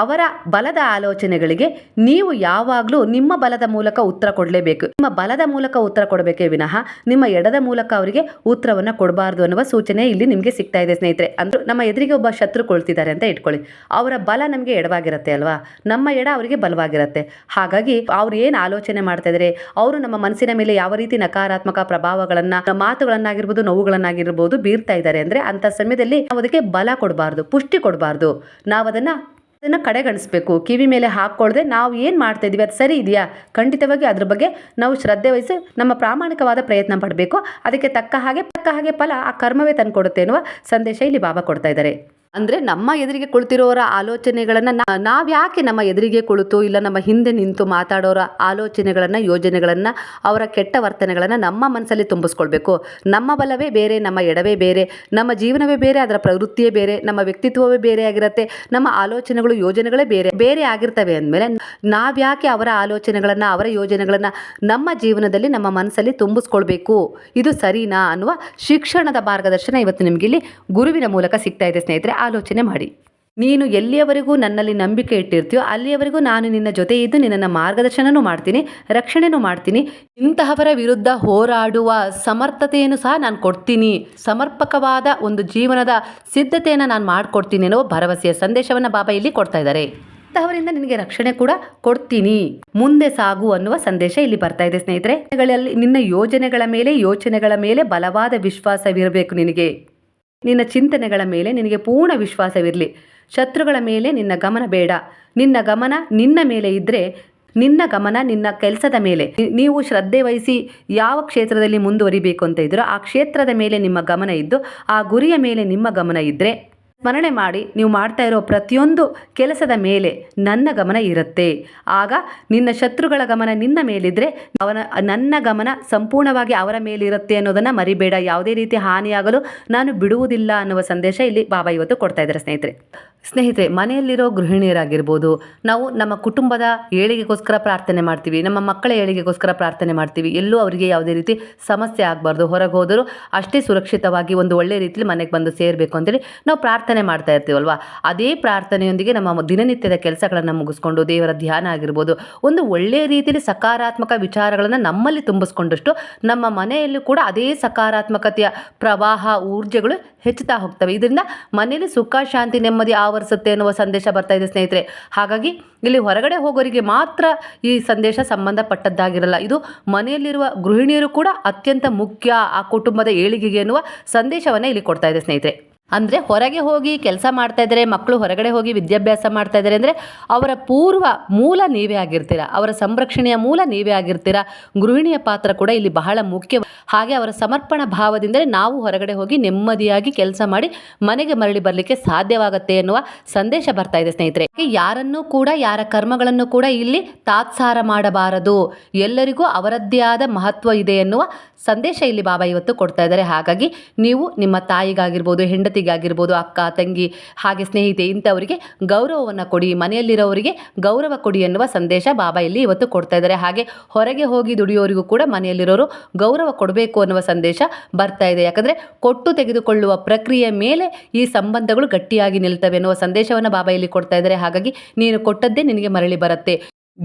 ಅವರ ಬಲದ ಆಲೋಚನೆಗಳಿಗೆ ನೀವು ಯಾವಾಗಲೂ ನಿಮ್ಮ ಬಲದ ಮೂಲಕ ಉತ್ತರ ಕೊಡಲೇಬೇಕು. ನಿಮ್ಮ ಬಲದ ಮೂಲಕ ಉತ್ತರ ಕೊಡಬೇಕೇ ವಿನಃ ನಿಮ್ಮ ಎಡದ ಮೂಲಕ ಅವರಿಗೆ ಉತ್ತರವನ್ನು ಕೊಡಬಾರ್ದು ಅನ್ನುವ ಸೂಚನೆ ಇಲ್ಲಿ ನಿಮಗೆ ಸಿಗ್ತಾ ಇದೆ ಸ್ನೇಹಿತರೆ. ಅಂದ್ರೆ ನಮ್ಮ ಎದುರಿಗೆ ಒಬ್ಬ ಶತ್ರು ಕೊಳ್ತಿದ್ದಾರೆ ಅಂತ ಇಟ್ಕೊಳ್ಳಿ. ಅವರ ಬಲ ನಮಗೆ ಎಡವಾಗಿರುತ್ತೆ ಅಲ್ವಾ? ನಮ್ಮ ಎಡ ಅವರಿಗೆ ಬಲವಾಗಿರುತ್ತೆ. ಹಾಗಾಗಿ ಅವ್ರು ಏನು ಆಲೋಚನೆ ಮಾಡ್ತಾ ಇದ್ದಾರೆ ಅವರು ನಮ್ಮ ಮನಸ್ಸಿನ ಮೇಲೆ ಯಾವ ರೀತಿ ನಕಾರಾತ್ಮಕ ಪ್ರಭಾವಗಳನ್ನ, ಮಾತುಗಳನ್ನಾಗಿರ್ಬೋದು, ನೋವುಗಳನ್ನಾಗಿರ್ಬೋದು ಬೀರ್ತಾ ಇದ್ದಾರೆ ಅಂದ್ರೆ ಅಂತ ಸಮಯದಲ್ಲಿ ನಾವು ಅದಕ್ಕೆ ಬಲ ಕೊಡಬಾರ್ದು, ಪುಷ್ಟಿ ಕೊಡಬಾರ್ದು. ನಾವು ಅದನ್ನ ಕಡೆಗಣಿಸ್ಬೇಕು. ಕಿವಿ ಮೇಲೆ ಹಾಕ್ಕೊಳ್ದೆ ನಾವು ಏನು ಮಾಡ್ತಾ ಇದೀವಿ, ಅದು ಸರಿ ಇದೆಯಾ? ಖಂಡಿತವಾಗಿ ಅದ್ರ ಬಗ್ಗೆ ನಾವು ಶ್ರದ್ಧೆ ವಹಿಸಿ ನಮ್ಮ ಪ್ರಾಮಾಣಿಕವಾದ ಪ್ರಯತ್ನ ಪಡಬೇಕು. ಅದಕ್ಕೆ ತಕ್ಕ ಹಾಗೆ ತಕ್ಕ ಹಾಗೆ ಫಲ ಆ ಕರ್ಮವೇ ತಂದುಕೊಡುತ್ತೆ ಎನ್ನುವ ಸಂದೇಶ ಇಲ್ಲಿ ಬಾಬಾ ಕೊಡ್ತಾ ಇದ್ದಾರೆ. ಅಂದರೆ ನಮ್ಮ ಎದುರಿಗೆ ಕುಳಿತಿರೋರ ಆಲೋಚನೆಗಳನ್ನು ನಾವು ಯಾಕೆ ನಮ್ಮ ಎದುರಿಗೆ ಕುಳಿತು ಇಲ್ಲ ನಮ್ಮ ಹಿಂದೆ ನಿಂತು ಮಾತಾಡೋರ ಆಲೋಚನೆಗಳನ್ನು, ಯೋಜನೆಗಳನ್ನು, ಅವರ ಕೆಟ್ಟ ವರ್ತನೆಗಳನ್ನು ನಮ್ಮ ಮನಸ್ಸಲ್ಲಿ ತುಂಬಿಸ್ಕೊಳ್ಬೇಕು. ನಮ್ಮ ಬಲವೇ ಬೇರೆ, ನಮ್ಮ ಎಡವೇ ಬೇರೆ, ನಮ್ಮ ಜೀವನವೇ ಬೇರೆ, ಅದರ ಪ್ರವೃತ್ತಿಯೇ ಬೇರೆ, ನಮ್ಮ ವ್ಯಕ್ತಿತ್ವವೇ ಬೇರೆ ಆಗಿರುತ್ತೆ, ನಮ್ಮ ಆಲೋಚನೆಗಳು, ಯೋಜನೆಗಳೇ ಬೇರೆ ಬೇರೆ ಆಗಿರ್ತವೆ ಅಂದಮೇಲೆ ನಾವ್ಯಾಕೆ ಅವರ ಆಲೋಚನೆಗಳನ್ನು, ಅವರ ಯೋಜನೆಗಳನ್ನು ನಮ್ಮ ಜೀವನದಲ್ಲಿ ನಮ್ಮ ಮನಸ್ಸಲ್ಲಿ ತುಂಬಿಸ್ಕೊಳ್ಬೇಕು? ಇದು ಸರಿನಾ ಅನ್ನುವ ಶಿಕ್ಷಣದ ಮಾರ್ಗದರ್ಶನ ಇವತ್ತು ನಿಮಗೆ ಇಲ್ಲಿ ಗುರುವಿನ ಮೂಲಕ ಸಿಗ್ತಾ ಇದೆ ಸ್ನೇಹಿತರೆ. ಆಲೋಚನೆ ಮಾಡಿ. ನೀನು ಎಲ್ಲಿಯವರೆಗೂ ನನ್ನಲ್ಲಿ ನಂಬಿಕೆ ಇಟ್ಟಿರ್ತೀಯೋ ಅಲ್ಲಿಯವರೆಗೂ ನಾನು ನಿನ್ನ ಜೊತೆ ಇದ್ದು ನಿನ್ನನ್ನು ಮಾರ್ಗದರ್ಶನನೂ ಮಾಡ್ತೀನಿ, ರಕ್ಷಣೆನೂ ಮಾಡ್ತೀನಿ. ಇಂತಹವರ ವಿರುದ್ಧ ಹೋರಾಡುವ ಸಮರ್ಥತೆಯನ್ನು ಸಹ ನಾನು ಕೊಡ್ತೀನಿ. ಸಮರ್ಪಕವಾದ ಒಂದು ಜೀವನದ ಸಿದ್ಧತೆಯನ್ನು ನಾನು ಮಾಡಿಕೊಡ್ತೀನಿ ಅನ್ನೋ ಭರವಸೆಯ ಸಂದೇಶವನ್ನು ಬಾಬಾ ಇಲ್ಲಿ ಕೊಡ್ತಾ ಇದ್ದಾರೆ. ಇಂತಹವರಿಂದ ನಿನಗೆ ರಕ್ಷಣೆ ಕೂಡ ಕೊಡ್ತೀನಿ. ಮುಂದೆ ಸಾಗು ಅನ್ನುವ ಸಂದೇಶ ಇಲ್ಲಿ ಬರ್ತಾ ಇದೆ ಸ್ನೇಹಿತರೆ. ನಿನ್ನ ಯೋಜನೆಗಳ ಮೇಲೆ ಯೋಚನೆಗಳ ಮೇಲೆ ಬಲವಾದ ವಿಶ್ವಾಸವಿರಬೇಕು ನಿನಗೆ. ನಿನ್ನ ಚಿಂತನೆಗಳ ಮೇಲೆ ನಿನಗೆ ಪೂರ್ಣ ವಿಶ್ವಾಸವಿರಲಿ. ಶತ್ರುಗಳ ಮೇಲೆ ನಿನ್ನ ಗಮನ ಬೇಡ. ನಿನ್ನ ಗಮನ ನಿನ್ನ ಮೇಲೆ ಇದ್ದರೆ ನಿನ್ನ ಗಮನ ನಿನ್ನ ಕೆಲಸದ ಮೇಲೆ. ನೀವು ಶ್ರದ್ಧೆ ವಹಿಸಿ ಯಾವ ಕ್ಷೇತ್ರದಲ್ಲಿ ಮುಂದುವರಿಬೇಕು ಅಂತ ಇದ್ದರೂ ಆ ಕ್ಷೇತ್ರದ ಮೇಲೆ ನಿಮ್ಮ ಗಮನ ಇದ್ದು, ಆ ಗುರಿಯ ಮೇಲೆ ನಿಮ್ಮ ಗಮನ ಇದ್ದರೆ ಸ್ಮರಣೆ ಮಾಡಿ ನೀವು ಮಾಡ್ತಾ ಇರೋ ಪ್ರತಿಯೊಂದು ಕೆಲಸದ ಮೇಲೆ ನನ್ನ ಗಮನ ಇರುತ್ತೆ. ಆಗ ನಿನ್ನ ಶತ್ರುಗಳ ಗಮನ ನಿನ್ನ ಮೇಲಿದ್ರೆ ಅವನ, ನನ್ನ ಗಮನ ಸಂಪೂರ್ಣವಾಗಿ ಅವರ ಮೇಲಿರುತ್ತೆ ಅನ್ನೋದನ್ನು ಮರಿಬೇಡ. ಯಾವುದೇ ರೀತಿ ಹಾನಿಯಾಗಲು ನಾನು ಬಿಡುವುದಿಲ್ಲ ಅನ್ನುವ ಸಂದೇಶ ಇಲ್ಲಿ ಬಾಬಾ ಇವತ್ತು ಕೊಡ್ತಾ ಇದ್ದಾರೆ ಸ್ನೇಹಿತರೆ. ಸ್ನೇಹಿತರೆ, ಮನೆಯಲ್ಲಿರೋ ಗೃಹಿಣಿಯರಾಗಿರ್ಬೋದು, ನಾವು ನಮ್ಮ ಕುಟುಂಬದ ಏಳಿಗೆಗೋಸ್ಕರ ಪ್ರಾರ್ಥನೆ ಮಾಡ್ತೀವಿ, ನಮ್ಮ ಮಕ್ಕಳ ಏಳಿಗೆಗೋಸ್ಕರ ಪ್ರಾರ್ಥನೆ ಮಾಡ್ತೀವಿ, ಎಲ್ಲೂ ಅವರಿಗೆ ಯಾವುದೇ ರೀತಿ ಸಮಸ್ಯೆ ಆಗಬಾರ್ದು, ಹೊರಗೆ ಹೋದರೂ ಅಷ್ಟೇ ಸುರಕ್ಷಿತವಾಗಿ ಒಂದು ಒಳ್ಳೆ ರೀತಿಯಲ್ಲಿ ಮನೆಗೆ ಬಂದು ಸೇರಬೇಕು ಅಂತೇಳಿ ನಾವು ಪ್ರಾರ್ಥನೆ ಮಾಡ್ತಾ ಇರ್ತೀವಲ್ವ? ಅದೇ ಪ್ರಾರ್ಥನೆಯೊಂದಿಗೆ ನಮ್ಮ ದಿನನಿತ್ಯದ ಕೆಲಸಗಳನ್ನು ಮುಗಿಸ್ಕೊಂಡು ದೇವರ ಧ್ಯಾನ ಆಗಿರ್ಬೋದು, ಒಂದು ಒಳ್ಳೆಯ ರೀತಿಯಲ್ಲಿ ಸಕಾರಾತ್ಮಕ ವಿಚಾರಗಳನ್ನು ನಮ್ಮಲ್ಲಿ ತುಂಬಿಸ್ಕೊಂಡಷ್ಟು ನಮ್ಮ ಮನೆಯಲ್ಲೂ ಕೂಡ ಅದೇ ಸಕಾರಾತ್ಮಕತೆಯ ಪ್ರವಾಹ, ಊರ್ಜೆಗಳು ಹೆಚ್ಚುತ್ತಾ ಹೋಗ್ತವೆ. ಇದರಿಂದ ಮನೆಯಲ್ಲಿ ಸುಖ, ಶಾಂತಿ, ನೆಮ್ಮದಿ ಆವರಿಸುತ್ತೆ ಅನ್ನುವ ಸಂದೇಶ ಬರ್ತಾ ಇದೆ ಸ್ನೇಹಿತರೆ. ಹಾಗಾಗಿ ಇಲ್ಲಿ ಹೊರಗಡೆ ಹೋಗೋರಿಗೆ ಮಾತ್ರ ಈ ಸಂದೇಶ ಸಂಬಂಧಪಟ್ಟದ್ದಾಗಿರಲ್ಲ. ಇದು ಮನೆಯಲ್ಲಿರುವ ಗೃಹಿಣಿಯರು ಕೂಡ ಅತ್ಯಂತ ಮುಖ್ಯ ಆ ಕುಟುಂಬದ ಏಳಿಗೆಗೆ ಎನ್ನುವ ಸಂದೇಶವನ್ನು ಇಲ್ಲಿ ಕೊಡ್ತಾ ಇದೆ ಸ್ನೇಹಿತರೆ. ಅಂದರೆ ಹೊರಗೆ ಹೋಗಿ ಕೆಲಸ ಮಾಡ್ತಾ ಇದ್ದಾರೆ ಮಕ್ಕಳು ಹೊರಗಡೆ ಹೋಗಿ ವಿದ್ಯಾಭ್ಯಾಸ ಮಾಡ್ತಾ ಇದ್ದಾರೆ ಅಂದರೆ ಅವರ ಪೂರ್ವ ಮೂಲ ನೀವೇ ಆಗಿರ್ತೀರ. ಅವರ ಸಂರಕ್ಷಣೆಯ ಮೂಲ ನೀವೇ ಆಗಿರ್ತೀರ. ಗೃಹಿಣಿಯ ಪಾತ್ರ ಕೂಡ ಇಲ್ಲಿ ಬಹಳ ಮುಖ್ಯ. ಹಾಗೆ ಅವರ ಸಮರ್ಪಣ ಭಾವದಿಂದಲೇ ನಾವು ಹೊರಗಡೆ ಹೋಗಿ ನೆಮ್ಮದಿಯಾಗಿ ಕೆಲಸ ಮಾಡಿ ಮನೆಗೆ ಮರಳಿ ಬರಲಿಕ್ಕೆ ಸಾಧ್ಯವಾಗುತ್ತೆ ಎನ್ನುವ ಸಂದೇಶ ಬರ್ತಾ ಇದೆ ಸ್ನೇಹಿತರೆ. ಯಾರನ್ನೂ ಕೂಡ, ಯಾರ ಕರ್ಮಗಳನ್ನು ಕೂಡ ಇಲ್ಲಿ ತಾತ್ಸಾರ ಮಾಡಬಾರದು. ಎಲ್ಲರಿಗೂ ಅವರದ್ದೇ ಆದ ಮಹತ್ವ ಇದೆ ಎನ್ನುವ ಸಂದೇಶ ಇಲ್ಲಿ ಬಾಬಾ ಇವತ್ತು ಕೊಡ್ತಾ ಇದ್ದಾರೆ. ಹಾಗಾಗಿ ನೀವು ನಿಮ್ಮ ತಾಯಿಗಾಗಿರ್ಬೋದು, ಹೆಂಡತಿಗಾಗಿರ್ಬೋದು, ಅಕ್ಕ, ತಂಗಿ, ಹಾಗೆ ಸ್ನೇಹಿತೆ ಇಂಥವರಿಗೆ ಗೌರವವನ್ನು ಕೊಡಿ ಮನೆಯಲ್ಲಿರೋವರಿಗೆ ಗೌರವ ಕೊಡಿ ಎನ್ನುವ ಸಂದೇಶ ಬಾಬಾ ಇಲ್ಲಿ ಇವತ್ತು ಕೊಡ್ತಾ ಇದ್ದಾರೆ. ಹಾಗೆ ಹೊರಗೆ ಹೋಗಿ ದುಡಿಯೋರಿಗೂ ಕೂಡ ಮನೆಯಲ್ಲಿರೋರು ಗೌರವ ಕೊಡಬೇಕು ಅನ್ನುವ ಸಂದೇಶ ಬರ್ತಾ ಇದೆ. ಯಾಕಂದರೆ ಕೊಟ್ಟು ತೆಗೆದುಕೊಳ್ಳುವ ಪ್ರಕ್ರಿಯೆ ಮೇಲೆ ಈ ಸಂಬಂಧಗಳು ಗಟ್ಟಿಯಾಗಿ ನಿಲ್ತವೆ ಎನ್ನುವ ಸಂದೇಶವನ್ನು ಬಾಬಾ ಇಲ್ಲಿ ಕೊಡ್ತಾ ಇದ್ದಾರೆ. ಹಾಗಾಗಿ ನೀನು ಕೊಟ್ಟದ್ದೇ ನಿನಗೆ ಮರಳಿ ಬರುತ್ತೆ.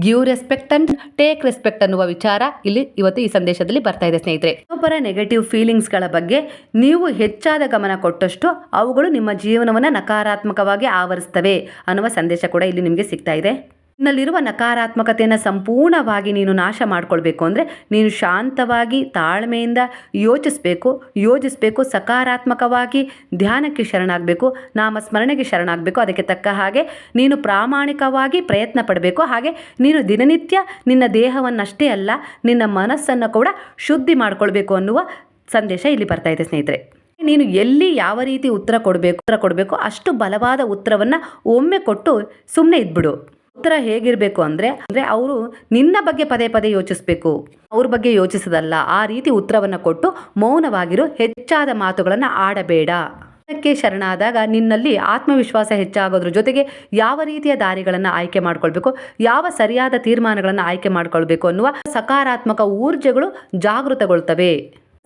Give respect and take respect ಅನ್ನುವ ವಿಚಾರ ಇಲ್ಲಿ ಇವತ್ತು ಈ ಸಂದೇಶದಲ್ಲಿ ಬರ್ತಾ ಇದೆ, ಸ್ನೇಹಿತರೆ. ಒಬ್ಬರ ನೆಗೆಟಿವ್ ಫೀಲಿಂಗ್ಸ್ಗಳ ಬಗ್ಗೆ ನೀವು ಹೆಚ್ಚಾದ ಗಮನ ಕೊಟ್ಟಷ್ಟು ಅವುಗಳು ನಿಮ್ಮ ಜೀವನವನ್ನು ನಕಾರಾತ್ಮಕವಾಗಿ ಆವರಿಸ್ತವೆ ಅನ್ನುವ ಸಂದೇಶ ಕೂಡ ಇಲ್ಲಿ ನಿಮಗೆ ಸಿಗ್ತಾ ಇದೆ. ನಿನ್ನಲ್ಲಿರುವ ನಕಾರಾತ್ಮಕತೆಯನ್ನು ಸಂಪೂರ್ಣವಾಗಿ ನೀನು ನಾಶ ಮಾಡ್ಕೊಳ್ಬೇಕು ಅಂದರೆ ನೀನು ಶಾಂತವಾಗಿ, ತಾಳ್ಮೆಯಿಂದ ಯೋಚಿಸಬೇಕು, ಯೋಜಿಸಬೇಕು, ಸಕಾರಾತ್ಮಕವಾಗಿ ಧ್ಯಾನಕ್ಕೆ ಶರಣಾಗಬೇಕು ನಾಮ ಸ್ಮರಣೆಗೆ ಶರಣಾಗಬೇಕು. ಅದಕ್ಕೆ ತಕ್ಕ ಹಾಗೆ ನೀನು ಪ್ರಾಮಾಣಿಕವಾಗಿ ಪ್ರಯತ್ನ ಪಡಬೇಕು. ಹಾಗೆ ನೀನು ದಿನನಿತ್ಯ ನಿನ್ನ ದೇಹವನ್ನಷ್ಟೇ ಅಲ್ಲ, ನಿನ್ನ ಮನಸ್ಸನ್ನು ಕೂಡ ಶುದ್ಧಿ ಮಾಡಿಕೊಳ್ಬೇಕು ಅನ್ನುವ ಸಂದೇಶ ಇಲ್ಲಿ ಬರ್ತಾ ಇದೆ ಸ್ನೇಹಿತರೆ. ನೀನು ಎಲ್ಲಿ ಯಾವ ರೀತಿ ಉತ್ತರ ಕೊಡಬೇಕು ಉತ್ತರ ಕೊಡಬೇಕು ಅಷ್ಟು ಬಲವಾದ ಉತ್ತರವನ್ನು ಒಮ್ಮೆ ಕೊಟ್ಟು ಸುಮ್ಮನೆ ಇದ್ಬಿಡು. ಉತ್ತರ ಹೇಗಿರಬೇಕು ಅಂದರೆ ಅಂದರೆ ಅವರು ನಿನ್ನ ಬಗ್ಗೆ ಪದೇ ಪದೇ ಯೋಚಿಸಬೇಕು. ಅವ್ರ ಬಗ್ಗೆ ಯೋಚಿಸೋದಲ್ಲ. ಆ ರೀತಿ ಉತ್ತರವನ್ನು ಕೊಟ್ಟು ಮೌನವಾಗಿರು ಹೆಚ್ಚಾದ ಮಾತುಗಳನ್ನು ಆಡಬೇಡ. ಅದಕ್ಕೆ ಶರಣಾದಾಗ ನಿನ್ನಲ್ಲಿ ಆತ್ಮವಿಶ್ವಾಸ ಹೆಚ್ಚಾಗೋದ್ರ ಜೊತೆಗೆ ಯಾವ ರೀತಿಯ ದಾರಿಗಳನ್ನು ಆಯ್ಕೆ ಮಾಡ್ಕೊಳ್ಬೇಕು, ಯಾವ ಸರಿಯಾದ ತೀರ್ಮಾನಗಳನ್ನು ಆಯ್ಕೆ ಮಾಡ್ಕೊಳ್ಬೇಕು ಅನ್ನುವ ಸಕಾರಾತ್ಮಕ ಊರ್ಜೆಗಳು ಜಾಗೃತಗೊಳ್ತವೆ.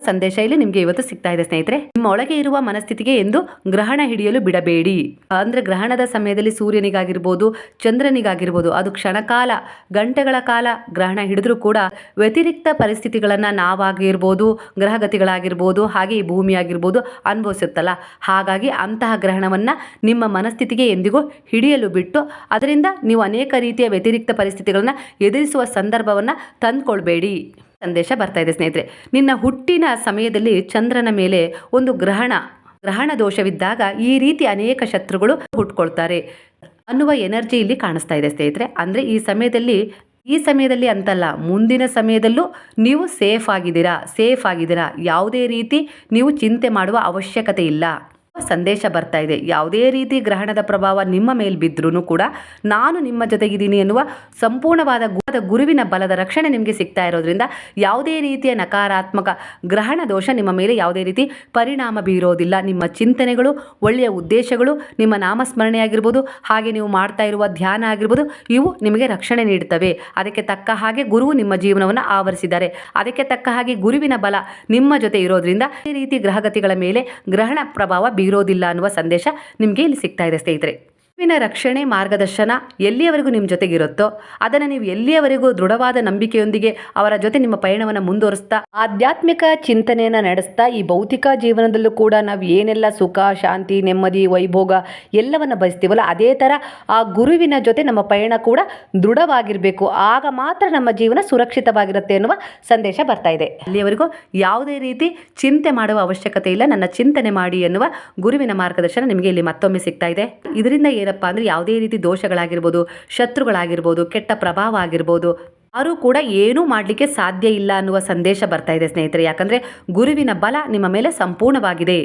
ಸಂದೇಶ ಇಲ್ಲಿ ನಿಮಗೆ ಇವತ್ತು ಸಿಗ್ತಾ ಇದೆ, ಸ್ನೇಹಿತರೆ. ನಿಮ್ಮ ಒಳಗೆ ಇರುವ ಮನಸ್ಥಿತಿಗೆ ಎಂದು ಗ್ರಹಣ ಹಿಡಿಯಲು ಬಿಡಬೇಡಿ. ಅಂದ್ರೆ ಗ್ರಹಣದ ಸಮಯದಲ್ಲಿ ಸೂರ್ಯನಿಗಾಗಿರ್ಬೋದು, ಚಂದ್ರನಿಗಾಗಿರ್ಬೋದು, ಅದು ಕ್ಷಣಕಾಲ, ಗಂಟೆಗಳ ಕಾಲ ಗ್ರಹಣ ಹಿಡಿದ್ರೂ ಕೂಡ ವ್ಯತಿರಿಕ್ತ ಪರಿಸ್ಥಿತಿಗಳನ್ನು ನಾವಾಗಿರ್ಬೋದು, ಗ್ರಹಗತಿಗಳಾಗಿರ್ಬೋದು, ಹಾಗೆ ಈ ಭೂಮಿ ಆಗಿರ್ಬೋದು ಅನುಭವಿಸುತ್ತಲ್ಲ. ಹಾಗಾಗಿ ಅಂತಹ ಗ್ರಹಣವನ್ನು ನಿಮ್ಮ ಮನಸ್ಥಿತಿಗೆ ಎಂದಿಗೂ ಹಿಡಿಯಲು ಬಿಟ್ಟು, ಅದರಿಂದ ನೀವು ಅನೇಕ ರೀತಿಯ ವ್ಯತಿರಿಕ್ತ ಪರಿಸ್ಥಿತಿಗಳನ್ನು ಎದುರಿಸುವ ಸಂದರ್ಭವನ್ನು ತಂದ್ಕೊಳ್ಬೇಡಿ. ಸಂದೇಶ ಬರ್ತಾ ಇದೆ ಸ್ನೇಹಿತರೆ. ನಿನ್ನ ಹುಟ್ಟಿನ ಸಮಯದಲ್ಲಿ ಚಂದ್ರನ ಮೇಲೆ ಒಂದು ಗ್ರಹಣ ಗ್ರಹಣ ದೋಷವಿದ್ದಾಗ ಈ ರೀತಿ ಅನೇಕ ಶತ್ರುಗಳು ಹುಟ್ಕೊಳ್ತಾರೆ ಅನ್ನುವ ಎನರ್ಜಿ ಇಲ್ಲಿ ಕಾಣಿಸ್ತಾ ಇದೆ ಸ್ನೇಹಿತರೆ. ಅಂದರೆ ಈ ಸಮಯದಲ್ಲಿ ಈ ಸಮಯದಲ್ಲಿ ಅಂತಲ್ಲ, ಮುಂದಿನ ಸಮಯದಲ್ಲೂ ನೀವು ಸೇಫ್ ಆಗಿದ್ದೀರಾ ಸೇಫ್ ಆಗಿದ್ದೀರಾ, ಯಾವುದೇ ರೀತಿ ನೀವು ಚಿಂತೆ ಮಾಡುವ ಅವಶ್ಯಕತೆ ಇಲ್ಲ. ಸಂದೇಶ ಬರ್ತಾ ಇದೆ. ಯಾವುದೇ ರೀತಿ ಗ್ರಹಣದ ಪ್ರಭಾವ ನಿಮ್ಮ ಮೇಲೆ ಬಿದ್ದರೂ ಕೂಡ ನಾನು ನಿಮ್ಮ ಜೊತೆಗಿದ್ದೀನಿ ಎನ್ನುವ ಸಂಪೂರ್ಣವಾದ ಗುರುವಿನ ಬಲದ ರಕ್ಷಣೆ ನಿಮಗೆ ಸಿಗ್ತಾ ಇರೋದ್ರಿಂದ ಯಾವುದೇ ರೀತಿಯ ನಕಾರಾತ್ಮಕ ಗ್ರಹಣ ದೋಷ ನಿಮ್ಮ ಮೇಲೆ ಯಾವುದೇ ರೀತಿ ಪರಿಣಾಮ ಬೀರೋದಿಲ್ಲ. ನಿಮ್ಮ ಚಿಂತನೆಗಳು, ಒಳ್ಳೆಯ ಉದ್ದೇಶಗಳು ನಿಮ್ಮ ನಾಮಸ್ಮರಣೆ ಆಗಿರ್ಬೋದು ಹಾಗೆ ನೀವು ಮಾಡ್ತಾ ಇರುವ ಧ್ಯಾನ ಆಗಿರ್ಬೋದು, ಇವು ನಿಮಗೆ ರಕ್ಷಣೆ ನೀಡುತ್ತವೆ ಅದಕ್ಕೆ ತಕ್ಕ ಹಾಗೆ ಗುರುವು ನಿಮ್ಮ ಜೀವನವನ್ನು ಆವರಿಸಿದ್ದಾರೆ. ಅದಕ್ಕೆ ತಕ್ಕ ಹಾಗೆ ಗುರುವಿನ ಬಲ ನಿಮ್ಮ ಜೊತೆ ಇರೋದ್ರಿಂದ ಈ ರೀತಿ ಗ್ರಹಗತಿಗಳ ಮೇಲೆ ಗ್ರಹಣ ಪ್ರಭಾವ ಬೀರೋದಿಲ್ಲ ಅನ್ನುವ ಸಂದೇಶ ನಿಮಗೆ ಇಲ್ಲಿ ಸಿಗ್ತಾ ಇದೆ ಸ್ನೇಹಿತರೆ. ಗುರುವಿನ ರಕ್ಷಣೆ ಮಾರ್ಗದರ್ಶನ ಎಲ್ಲಿಯವರೆಗೂ ನಿಮ್ಮ ಜೊತೆಗಿರುತ್ತೋ, ಅದನ್ನು ನೀವು ಎಲ್ಲಿಯವರೆಗೂ ದೃಢವಾದ ನಂಬಿಕೆಯೊಂದಿಗೆ ಅವರ ಜೊತೆ ನಿಮ್ಮ ಪಯಣವನ್ನು ಮುಂದುವರಿಸ್ತಾ, ಆಧ್ಯಾತ್ಮಿಕ ಚಿಂತನೆಯನ್ನು ನಡೆಸ್ತಾ, ಈ ಭೌತಿಕ ಜೀವನದಲ್ಲೂ ಕೂಡ ನಾವು ಏನೆಲ್ಲ ಸುಖ, ಶಾಂತಿ, ನೆಮ್ಮದಿ, ವೈಭೋಗ ಎಲ್ಲವನ್ನು ಬಯಸ್ತೀವಲ್ಲ, ಅದೇ ಥರ ಆ ಗುರುವಿನ ಜೊತೆ ನಮ್ಮ ಪಯಣ ಕೂಡ ದೃಢವಾಗಿರಬೇಕು. ಆಗ ಮಾತ್ರ ನಮ್ಮ ಜೀವನ ಸುರಕ್ಷಿತವಾಗಿರುತ್ತೆ ಎನ್ನುವ ಸಂದೇಶ ಬರ್ತಾ ಇದೆ. ಅಲ್ಲಿಯವರೆಗೂ ಯಾವುದೇ ರೀತಿ ಚಿಂತೆ ಮಾಡುವ ಅವಶ್ಯಕತೆ ಇಲ್ಲ, ನನ್ನ ಚಿಂತನೆ ಮಾಡಿ ಎನ್ನುವ ಗುರುವಿನ ಮಾರ್ಗದರ್ಶನ ನಿಮಗೆ ಇಲ್ಲಿ ಮತ್ತೊಮ್ಮೆ ಸಿಗ್ತಾ ಇದೆ. ಇದರಿಂದ ಏನಪ್ಪಾ ಅಂದರೆ ಯಾವುದೇ ರೀತಿ ದೋಷಗಳಾಗಿರ್ಬೋದು, ಶತ್ರುಗಳಾಗಿರ್ಬೋದು, ಕೆಟ್ಟ ಪ್ರಭಾವ ಆಗಿರ್ಬೋದು, ಯಾರೂ ಕೂಡ ಏನೂ ಮಾಡಲಿಕ್ಕೆ ಸಾಧ್ಯ ಇಲ್ಲ ಅನ್ನುವ ಸಂದೇಶ ಬರ್ತಾ ಇದೆ ಸ್ನೇಹಿತರೆ. ಯಾಕಂದರೆ ಗುರುವಿನ ಬಲ ನಿಮ್ಮ ಮೇಲೆ ಸಂಪೂರ್ಣವಾಗಿದೆ.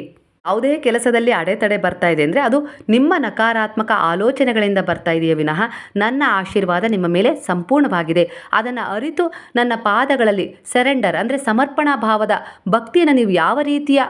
ಯಾವುದೇ ಕೆಲಸದಲ್ಲಿ ಅಡೆತಡೆ ಬರ್ತಾ ಇದೆ ಅಂದರೆ ಅದು ನಿಮ್ಮ ನಕಾರಾತ್ಮಕ ಆಲೋಚನೆಗಳಿಂದ ಬರ್ತಾ ಇದೆಯೇ ವಿನಃ ನನ್ನ ಆಶೀರ್ವಾದ ನಿಮ್ಮ ಮೇಲೆ ಸಂಪೂರ್ಣವಾಗಿದೆ. ಅದನ್ನು ಅರಿತು ನನ್ನ ಪಾದಗಳಲ್ಲಿ ಸೆರೆಂಡರ್ ಅಂದರೆ ಸಮರ್ಪಣಾ ಭಾವದ ಭಕ್ತಿಯನ್ನು ನೀವು ಯಾವ ರೀತಿಯ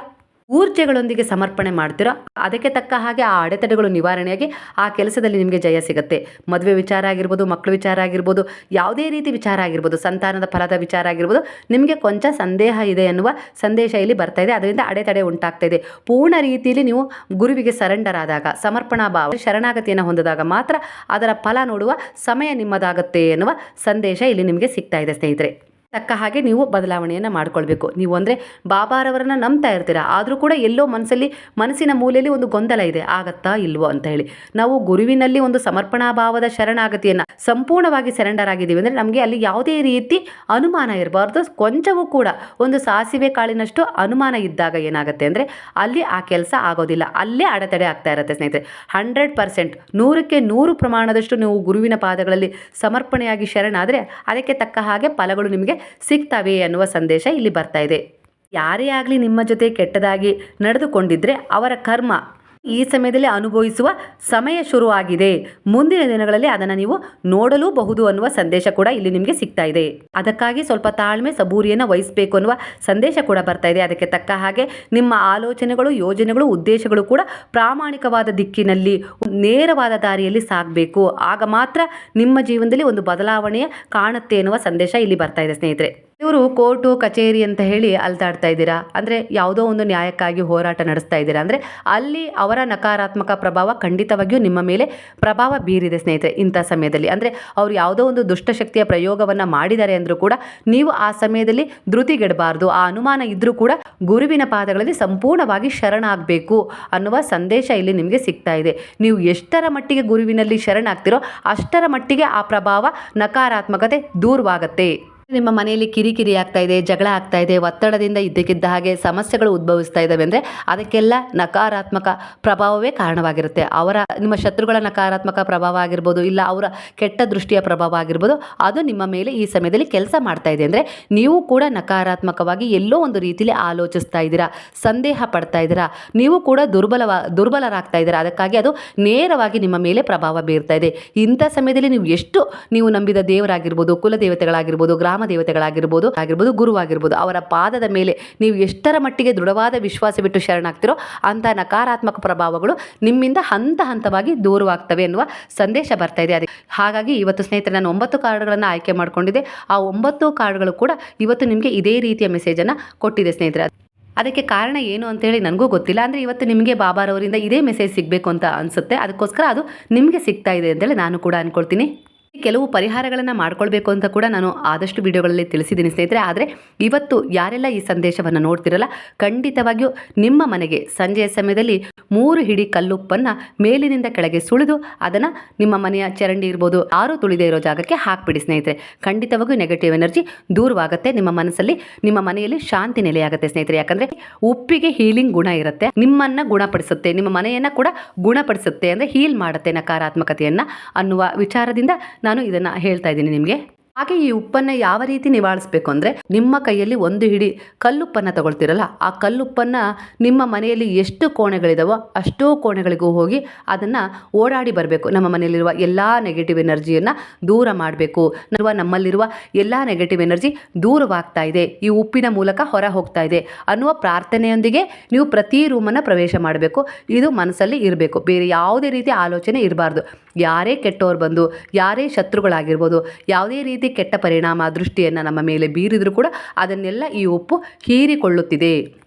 ಊರ್ಜೆಗಳೊಂದಿಗೆ ಸಮರ್ಪಣೆ ಮಾಡ್ತೀರೋ? ಅದಕ್ಕೆ ತಕ್ಕ ಹಾಗೆ ಆ ಅಡೆತಡೆಗಳು ನಿವಾರಣೆಯಾಗಿ ಆ ಕೆಲಸದಲ್ಲಿ ನಿಮಗೆ ಜಯ ಸಿಗುತ್ತೆ. ಮದುವೆ ವಿಚಾರ ಆಗಿರ್ಬೋದು, ಮಕ್ಕಳ ವಿಚಾರ ಆಗಿರ್ಬೋದು, ಯಾವುದೇ ರೀತಿ ವಿಚಾರ ಆಗಿರ್ಬೋದು, ಸಂತಾನದ ಫಲದ ವಿಚಾರ ಆಗಿರ್ಬೋದು, ನಿಮಗೆ ಕೊಂಚ ಸಂದೇಹ ಇದೆ ಎನ್ನುವ ಸಂದೇಶ ಇಲ್ಲಿ ಬರ್ತಾ ಇದೆ. ಅದರಿಂದ ಅಡೆತಡೆ ಉಂಟಾಗ್ತಾ ಇದೆ. ಪೂರ್ಣ ರೀತಿಯಲ್ಲಿ ನೀವು ಗುರುವಿಗೆ ಸರೆಂಡರ್ ಆದಾಗ, ಸಮರ್ಪಣಾ ಭಾವ, ಶರಣಾಗತಿಯನ್ನು ಹೊಂದಿದಾಗ ಮಾತ್ರ ಅದರ ಫಲ ನೋಡುವ ಸಮಯ ನಿಮ್ಮದಾಗುತ್ತೆ ಎನ್ನುವ ಸಂದೇಶ ಇಲ್ಲಿ ನಿಮಗೆ ಸಿಗ್ತಾ ಇದೆ, ಸ್ನೇಹಿತರೆ. ತಕ್ಕ ಹಾಗೆ ನೀವು ಬದಲಾವಣೆಯನ್ನು ಮಾಡ್ಕೊಳ್ಬೇಕು. ನೀವು ಅಂದರೆ ಬಾಬಾರವರನ್ನ ನಂಬ್ತಾ ಇರ್ತೀರ? ಆದರೂ ಕೂಡ ಎಲ್ಲೋ ಮನಸ್ಸಲ್ಲಿ ಮನಸ್ಸಿನ ಮೂಲೆಯಲ್ಲಿ ಒಂದು ಗೊಂದಲ ಇದೆ. ಆಗತ್ತಾ ಇಲ್ವೋ ಅಂತ ಹೇಳಿ. ನಾವು ಗುರುವಿನಲ್ಲಿ ಒಂದು ಸಮರ್ಪಣಾ ಭಾವದ ಶರಣಾಗತಿಯನ್ನು ಸಂಪೂರ್ಣವಾಗಿ ಸರೆಂಡರ್ ಆಗಿದ್ದೀವಿ. ಅಂದರೆ ನಮಗೆ ಅಲ್ಲಿ ಯಾವುದೇ ರೀತಿ ಅನುಮಾನ ಇರಬಾರ್ದು. ಕೊಂಚವೂ ಕೂಡ ಒಂದು ಸಾಸಿವೆ ಕಾಳಿನಷ್ಟು ಅನುಮಾನ ಇದ್ದಾಗ ಏನಾಗುತ್ತೆ ಅಂದರೆ ಅಲ್ಲಿ ಆ ಕೆಲಸ ಆಗೋದಿಲ್ಲ. ಅಲ್ಲೇ ಅಡೆತಡೆ ಆಗ್ತಾ ಇರುತ್ತೆ ಸ್ನೇಹಿತರೆ. ಹಂಡ್ರೆಡ್ ಪರ್ಸೆಂಟ್ ನೂರಕ್ಕೆ ನೂರು ಪ್ರಮಾಣದಷ್ಟು ನೀವು ಗುರುವಿನ ಪಾದಗಳಲ್ಲಿ ಸಮರ್ಪಣೆಯಾಗಿ ಶರಣಾದರೆ ಅದಕ್ಕೆ ತಕ್ಕ ಹಾಗೆ ಫಲಗಳು ನಿಮಗೆ ಸಿಗ್ತವೆ ಅನ್ನುವ ಸಂದೇಶ ಇಲ್ಲಿ ಬರ್ತಾ ಇದೆ. ಯಾರೇ ಆಗಲಿ ನಿಮ್ಮ ಜೊತೆ ಕೆಟ್ಟದಾಗಿ ನಡೆದುಕೊಂಡಿದ್ರೆ ಅವರ ಕರ್ಮ ಈ ಸಮಯದಲ್ಲಿ ಅನುಭವಿಸುವ ಸಮಯ ಶುರುವಾಗಿದೆ. ಮುಂದಿನ ದಿನಗಳಲ್ಲಿ ಅದನ್ನು ನೀವು ನೋಡಲೂಬಹುದು ಅನ್ನುವ ಸಂದೇಶ ಕೂಡ ಇಲ್ಲಿ ನಿಮಗೆ ಸಿಗ್ತಾ ಇದೆ. ಅದಕ್ಕಾಗಿ ಸ್ವಲ್ಪ ತಾಳ್ಮೆ, ಸಬೂರಿಯನ್ನು ವಹಿಸಬೇಕು ಅನ್ನುವ ಸಂದೇಶ ಕೂಡ ಬರ್ತಾ ಇದೆ. ಅದಕ್ಕೆ ತಕ್ಕ ಹಾಗೆ ನಿಮ್ಮ ಆಲೋಚನೆಗಳು, ಯೋಜನೆಗಳು, ಉದ್ದೇಶಗಳು ಕೂಡ ಪ್ರಾಮಾಣಿಕವಾದ ದಿಕ್ಕಿನಲ್ಲಿ, ನೇರವಾದ ದಾರಿಯಲ್ಲಿ ಸಾಗಬೇಕು. ಆಗ ಮಾತ್ರ ನಿಮ್ಮ ಜೀವನದಲ್ಲಿ ಒಂದು ಬದಲಾವಣೆ ಕಾಣುತ್ತೆ ಎನ್ನುವ ಸಂದೇಶ ಇಲ್ಲಿ ಬರ್ತಾ ಇದೆ ಸ್ನೇಹಿತರೆ. ಇವರು ಕೋರ್ಟು, ಕಚೇರಿ ಅಂತ ಹೇಳಿ ಅಲ್ತಾಡ್ತಾ ಇದ್ದೀರಾ? ಅಂದರೆ ಯಾವುದೋ ಒಂದು ನ್ಯಾಯಕ್ಕಾಗಿ ಹೋರಾಟ ನಡೆಸ್ತಾ ಇದ್ದೀರಾ? ಅಂದರೆ ಅಲ್ಲಿ ಅವರ ನಕಾರಾತ್ಮಕ ಪ್ರಭಾವ ಖಂಡಿತವಾಗಿಯೂ ನಿಮ್ಮ ಮೇಲೆ ಪ್ರಭಾವ ಬೀರಿದೆ ಸ್ನೇಹಿತರೆ ಇಂಥ ಸಮಯದಲ್ಲಿ. ಅಂದರೆ ಅವರು ಯಾವುದೋ ಒಂದು ದುಷ್ಟಶಕ್ತಿಯ ಪ್ರಯೋಗವನ್ನು ಮಾಡಿದ್ದಾರೆ ಅಂದರೂ ಕೂಡ ನೀವು ಆ ಸಮಯದಲ್ಲಿ ಧೃತಿಗೆಡಬಾರ್ದು. ಆ ಅನುಮಾನ ಇದ್ದರೂ ಕೂಡ ಗುರುವಿನ ಪಾದಗಳಲ್ಲಿ ಸಂಪೂರ್ಣವಾಗಿ ಶರಣಾಗಬೇಕು ಅನ್ನುವ ಸಂದೇಶ ಇಲ್ಲಿ ನಿಮಗೆ ಸಿಗ್ತಾ ಇದೆ. ನೀವು ಎಷ್ಟರ ಮಟ್ಟಿಗೆ ಗುರುವಿನಲ್ಲಿ ಶರಣಾಗ್ತಿರೋ ಅಷ್ಟರ ಮಟ್ಟಿಗೆ ಆ ಪ್ರಭಾವ ನಕಾರಾತ್ಮಕತೆ ದೂರವಾಗತ್ತೆ. ನಿಮ್ಮ ಮನೆಯಲ್ಲಿ ಕಿರಿಕಿರಿ ಆಗ್ತಾ ಇದೆ, ಜಗಳ ಆಗ್ತಾ ಇದೆ, ಒತ್ತಡದಿಂದ ಇದ್ದಕ್ಕಿದ್ದ ಹಾಗೆ ಸಮಸ್ಯೆಗಳು ಉದ್ಭವಿಸ್ತಾ ಇದ್ದಾವೆ ಅಂದರೆ ಅದಕ್ಕೆಲ್ಲ ನಕಾರಾತ್ಮಕ ಪ್ರಭಾವವೇ ಕಾರಣವಾಗಿರುತ್ತೆ. ಅವರ, ನಿಮ್ಮ ಶತ್ರುಗಳ ನಕಾರಾತ್ಮಕ ಪ್ರಭಾವ ಆಗಿರ್ಬೋದು, ಇಲ್ಲ ಅವರ ಕೆಟ್ಟ ದೃಷ್ಟಿಯ ಪ್ರಭಾವ ಆಗಿರ್ಬೋದು, ಅದು ನಿಮ್ಮ ಮೇಲೆ ಈ ಸಮಯದಲ್ಲಿ ಕೆಲಸ ಮಾಡ್ತಾ ಇದೆ ಅಂದರೆ ನೀವು ಕೂಡ ನಕಾರಾತ್ಮಕವಾಗಿ ಎಲ್ಲೋ ಒಂದು ರೀತಿಯಲ್ಲಿ ಆಲೋಚಿಸ್ತಾ ಇದ್ದೀರಾ, ಸಂದೇಹ ಪಡ್ತಾ ಇದ್ದೀರಾ, ನೀವು ಕೂಡ ದುರ್ಬಲವ, ದುರ್ಬಲರಾಗ್ತಾ ಇದ್ದೀರಾ, ಅದಕ್ಕಾಗಿ ಅದು ನೇರವಾಗಿ ನಿಮ್ಮ ಮೇಲೆ ಪ್ರಭಾವ ಬೀರ್ತಾ ಇದೆ. ಇಂಥ ಸಮಯದಲ್ಲಿ ನೀವು ಎಷ್ಟು, ನೀವು ನಂಬಿದ ದೇವರಾಗಿರ್ಬೋದು, ಕುಲದೇವತೆಗಳಾಗಿರ್ಬೋದು, ಗ್ರಾಮ ದೇವತೆಗಳಾಗಿರ್ಬೋದು ಆಗಿರ್ಬೋದು, ಗುರುವಾಗಿರ್ಬೋದು, ಅವರ ಪಾದದ ಮೇಲೆ ನೀವು ಎಷ್ಟರ ಮಟ್ಟಿಗೆ ದೃಢವಾದ ವಿಶ್ವಾಸ ಬಿಟ್ಟು ಶರಣಾಗ್ತಿರೋ ಅಂತ ನಕಾರಾತ್ಮಕ ಪ್ರಭಾವಗಳು ನಿಮ್ಮಿಂದ ಹಂತ ಹಂತವಾಗಿ ದೂರವಾಗ್ತವೆ ಎನ್ನುವ ಸಂದೇಶ ಬರ್ತಾ ಇದೆ. ಅದೇ ಹಾಗಾಗಿ ಇವತ್ತು ಸ್ನೇಹಿತರೆ ನಾನು ಒಂಬತ್ತು ಕಾರ್ಡ್ಗಳನ್ನು ಆಯ್ಕೆ ಮಾಡಿಕೊಂಡಿದೆ ಆ ಒಂಬತ್ತು ಕಾರ್ಡ್ಗಳು ಕೂಡ ಇವತ್ತು ನಿಮಗೆ ಇದೇ ರೀತಿಯ ಮೆಸೇಜನ್ನು ಕೊಟ್ಟಿದೆ ಸ್ನೇಹಿತರೆ. ಅದಕ್ಕೆ ಕಾರಣ ಏನು ಅಂತೇಳಿ ನನಗೂ ಗೊತ್ತಿಲ್ಲ. ಅಂದರೆ ಇವತ್ತು ನಿಮಗೆ ಬಾಬಾರವರಿಂದ ಇದೇ ಮೆಸೇಜ್ ಸಿಗಬೇಕು ಅಂತ ಅನಿಸುತ್ತೆ. ಅದಕ್ಕೋಸ್ಕರ ಅದು ನಿಮಗೆ ಸಿಗ್ತಾ ಇದೆ ಅಂತೇಳಿ ನಾನು ಕೂಡ ಅಂದ್ಕೊಳ್ತೀನಿ ಕೆಲವು ಪರಿಹಾರಗಳನ್ನು ಮಾಡ್ಕೊಳ್ಬೇಕು ಅಂತ ಕೂಡ ನಾನು ಆದಷ್ಟು ವಿಡಿಯೋಗಳಲ್ಲಿ ತಿಳಿಸಿದ್ದೀನಿ ಸ್ನೇಹಿತರೆ. ಆದರೆ ಇವತ್ತು ಯಾರೆಲ್ಲ ಈ ಸಂದೇಶವನ್ನು ನೋಡ್ತಿರಲ್ಲ, ಖಂಡಿತವಾಗಿಯೂ ನಿಮ್ಮ ಮನೆಗೆ ಸಂಜೆಯ ಸಮಯದಲ್ಲಿ ಮೂರು ಹಿಡಿ ಕಲ್ಲುಪ್ಪನ್ನು ಮೇಲಿನಿಂದ ಕೆಳಗೆ ಸುಳಿದು ಅದನ್ನು ನಿಮ್ಮ ಮನೆಯ ಚರಂಡಿ ಇರ್ಬೋದು, ಯಾರೂ ತುಳಿದೇ ಇರೋ ಜಾಗಕ್ಕೆ ಹಾಕ್ಬಿಡಿ ಸ್ನೇಹಿತರೆ. ಖಂಡಿತವಾಗಿಯೂ ನೆಗೆಟಿವ್ ಎನರ್ಜಿ ದೂರವಾಗುತ್ತೆ ನಿಮ್ಮ ಮನಸ್ಸಲ್ಲಿ, ನಿಮ್ಮ ಮನೆಯಲ್ಲಿ ಶಾಂತಿ ನೆಲೆಯಾಗುತ್ತೆ ಸ್ನೇಹಿತರೆ. ಯಾಕಂದರೆ ಉಪ್ಪಿಗೆ ಹೀಲಿಂಗ್ ಗುಣ ಇರುತ್ತೆ, ನಿಮ್ಮನ್ನು ಗುಣಪಡಿಸುತ್ತೆ, ನಿಮ್ಮ ಮನೆಯನ್ನು ಕೂಡ ಗುಣಪಡಿಸುತ್ತೆ ಅಂದರೆ ಹೀಲ್ ಮಾಡುತ್ತೆ ನಕಾರಾತ್ಮಕತೆಯನ್ನು ಅನ್ನುವ ವಿಚಾರದಿಂದ ನಾನು ಇದನ್ನು ಹೇಳ್ತಾ ಇದ್ದೀನಿ ನಿಮಗೆ. ಹಾಗೆ ಈ ಉಪ್ಪನ್ನು ಯಾವ ರೀತಿ ನಿವಾಳಿಸ್ಬೇಕು ಅಂದರೆ ನಿಮ್ಮ ಕೈಯಲ್ಲಿ ಒಂದು ಹಿಡಿ ಕಲ್ಲುಪ್ಪನ್ನು ತಗೊಳ್ತಿರಲ್ಲ, ಆ ಕಲ್ಲುಪ್ಪನ್ನು ನಿಮ್ಮ ಮನೆಯಲ್ಲಿ ಎಷ್ಟು ಕೋಣೆಗಳಿದಾವೋ ಅಷ್ಟೋ ಕೋಣೆಗಳಿಗೂ ಹೋಗಿ ಅದನ್ನು ಓಡಾಡಿ ಬರಬೇಕು. ನಮ್ಮ ಮನೆಯಲ್ಲಿರುವ ಎಲ್ಲ ನೆಗೆಟಿವ್ ಎನರ್ಜಿಯನ್ನು ದೂರ ಮಾಡಬೇಕು. ನಮ್ಮಲ್ಲಿರುವ ಎಲ್ಲ ನೆಗೆಟಿವ್ ಎನರ್ಜಿ ದೂರವಾಗ್ತಾ ಇದೆ. ಈ ಉಪ್ಪಿನ ಮೂಲಕ ಹೊರ ಹೋಗ್ತಾ ಇದೆ ಅನ್ನುವ ಪ್ರಾರ್ಥನೆಯೊಂದಿಗೆ ನೀವು ಪ್ರತಿ ರೂಮನ್ನು ಪ್ರವೇಶ ಮಾಡಬೇಕು. ಇದು ಮನಸ್ಸಲ್ಲಿ ಇರಬೇಕು. ಬೇರೆ ಯಾವುದೇ ರೀತಿ ಆಲೋಚನೆ ಇರಬಾರ್ದು. ಯಾರೇ ಕೆಟ್ಟವ್ರು ಬಂದು, ಯಾರೇ ಶತ್ರುಗಳಾಗಿರ್ಬೋದು, ಯಾವುದೇ ರೀತಿ ಕೆಟ್ಟ ಪರಿಣಾಮ ದೃಷ್ಟಿಯನ್ನು ನಮ್ಮ ಮೇಲೆ ಬೀರಿದರೂ ಕೂಡ ಅದನ್ನೆಲ್ಲ ಈ ಉಪ್ಪು ಹೀರಿಕೊಳ್ಳುತ್ತಿದೆ.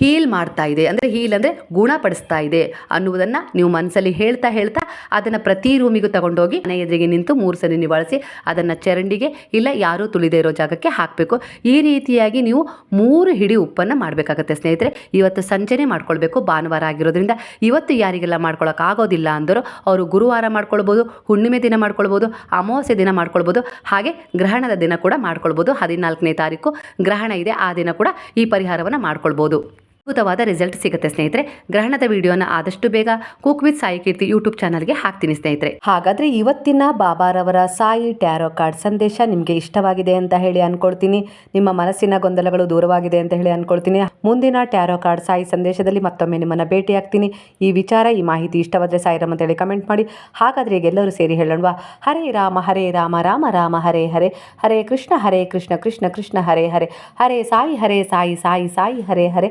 ಹೀಲ್ ಮಾಡ್ತಾ ಇದೆ. ಅಂದರೆ ಹೀಲ್ ಅಂದರೆ ಗುಣಪಡಿಸ್ತಾ ಇದೆ ಅನ್ನುವುದನ್ನು ನೀವು ಮನಸ್ಸಲ್ಲಿ ಹೇಳ್ತಾ ಹೇಳ್ತಾ ಅದನ್ನು ಪ್ರತಿ ರೂಮಿಗೂ ತಗೊಂಡೋಗಿ ಮನೆ ಎದುರಿಗೆ ನಿಂತು ಮೂರು ಸರಿ ನಿವಾಳಿಸಿ ಅದನ್ನು ಚರಂಡಿಗೆ ಇಲ್ಲ ಯಾರೂ ತುಳಿದೇ ಇರೋ ಜಾಗಕ್ಕೆ ಹಾಕಬೇಕು. ಈ ರೀತಿಯಾಗಿ ನೀವು ಮೂರು ಹಿಡಿ ಉಪ್ಪನ್ನು ಮಾಡಬೇಕಾಗತ್ತೆ ಸ್ನೇಹಿತರೆ. ಇವತ್ತು ಸಂಜೆನೇ ಮಾಡ್ಕೊಳ್ಬೇಕು. ಭಾನುವಾರ ಆಗಿರೋದ್ರಿಂದ ಇವತ್ತು ಯಾರಿಗೆಲ್ಲ ಆಗೋದಿಲ್ಲ ಅಂದರು ಅವರು ಗುರುವಾರ ಮಾಡ್ಕೊಳ್ಬೋದು, ಹುಣ್ಣಿಮೆ ದಿನ ಮಾಡ್ಕೊಳ್ಬೋದು, ಅಮಾವಾಸ್ಯೆ ದಿನ ಮಾಡ್ಕೊಳ್ಬೋದು, ಹಾಗೆ ಗ್ರಹಣದ ದಿನ ಕೂಡ ಮಾಡ್ಕೊಳ್ಬೋದು. ಹದಿನಾಲ್ಕನೇ ತಾರೀಕು ಗ್ರಹಣ ಇದೆ. ಆ ದಿನ ಕೂಡ ಈ ಪರಿಹಾರವನ್ನು ಮಾಡ್ಕೊಳ್ಬೋದು. ಅದ್ಭುತವಾದ ರಿಸಲ್ಟ್ ಸಿಗುತ್ತೆ ಸ್ನೇಹಿತರೆ. ಗ್ರಹಣದ ವಿಡಿಯೋನ ಆದಷ್ಟು ಬೇಗ cook with Sai Keerthi YouTube ಚಾನಲ್ಗೆ ಹಾಕ್ತೀನಿ ಸ್ನೇಹಿತರೆ. ಹಾಗಾದ್ರೆ ಇವತ್ತಿನ ಬಾಬಾರವರ ಸಾಯಿ ಟ್ಯಾರೋ ಕಾರ್ಡ್ ಸಂದೇಶ ನಿಮಗೆ ಇಷ್ಟವಾಗಿದೆ ಅಂತ ಹೇಳಿ ಅನ್ಕೊಳ್ತೀನಿ. ನಿಮ್ಮ ಮನಸ್ಸಿನ ಗೊಂದಲಗಳು ದೂರವಾಗಿದೆ ಅಂತ ಹೇಳಿ ಅನ್ಕೊಳ್ತೀನಿ. ಮುಂದಿನ ಟ್ಯಾರೋ ಕಾರ್ಡ್ ಸಾಯಿ ಸಂದೇಶದಲ್ಲಿ ಮತ್ತೊಮ್ಮೆ ನಿಮ್ಮನ್ನ ಭೇಟಿಯಾಗ್ತೀನಿ ಈ ವಿಚಾರ, ಈ ಮಾಹಿತಿ ಇಷ್ಟವಾದ್ರೆ ಸಾಯಿರಾಮ್ ಅಂತ ಹೇಳಿ ಕಮೆಂಟ್ ಮಾಡಿ. ಹಾಗಾದ್ರೆ ಈಗ ಎಲ್ಲರೂ ಸೇರಿ ಹೇಳೋಣವಾ ಹರೇ ರಾಮ ಹರೇ ರಾಮ ರಾಮ ರಾಮ, ಹರೇ ಹರೇ. ಹರೇ ಕೃಷ್ಣ ಹರೇ ಕೃಷ್ಣ ಕೃಷ್ಣ ಕೃಷ್ಣ, ಹರೇ ಹರೇ. ಹರೇ ಸಾಯಿ ಹರೇ ಸಾಯಿ ಸಾಯಿ ಸಾಯಿ, ಹರೇ ಹರೇ.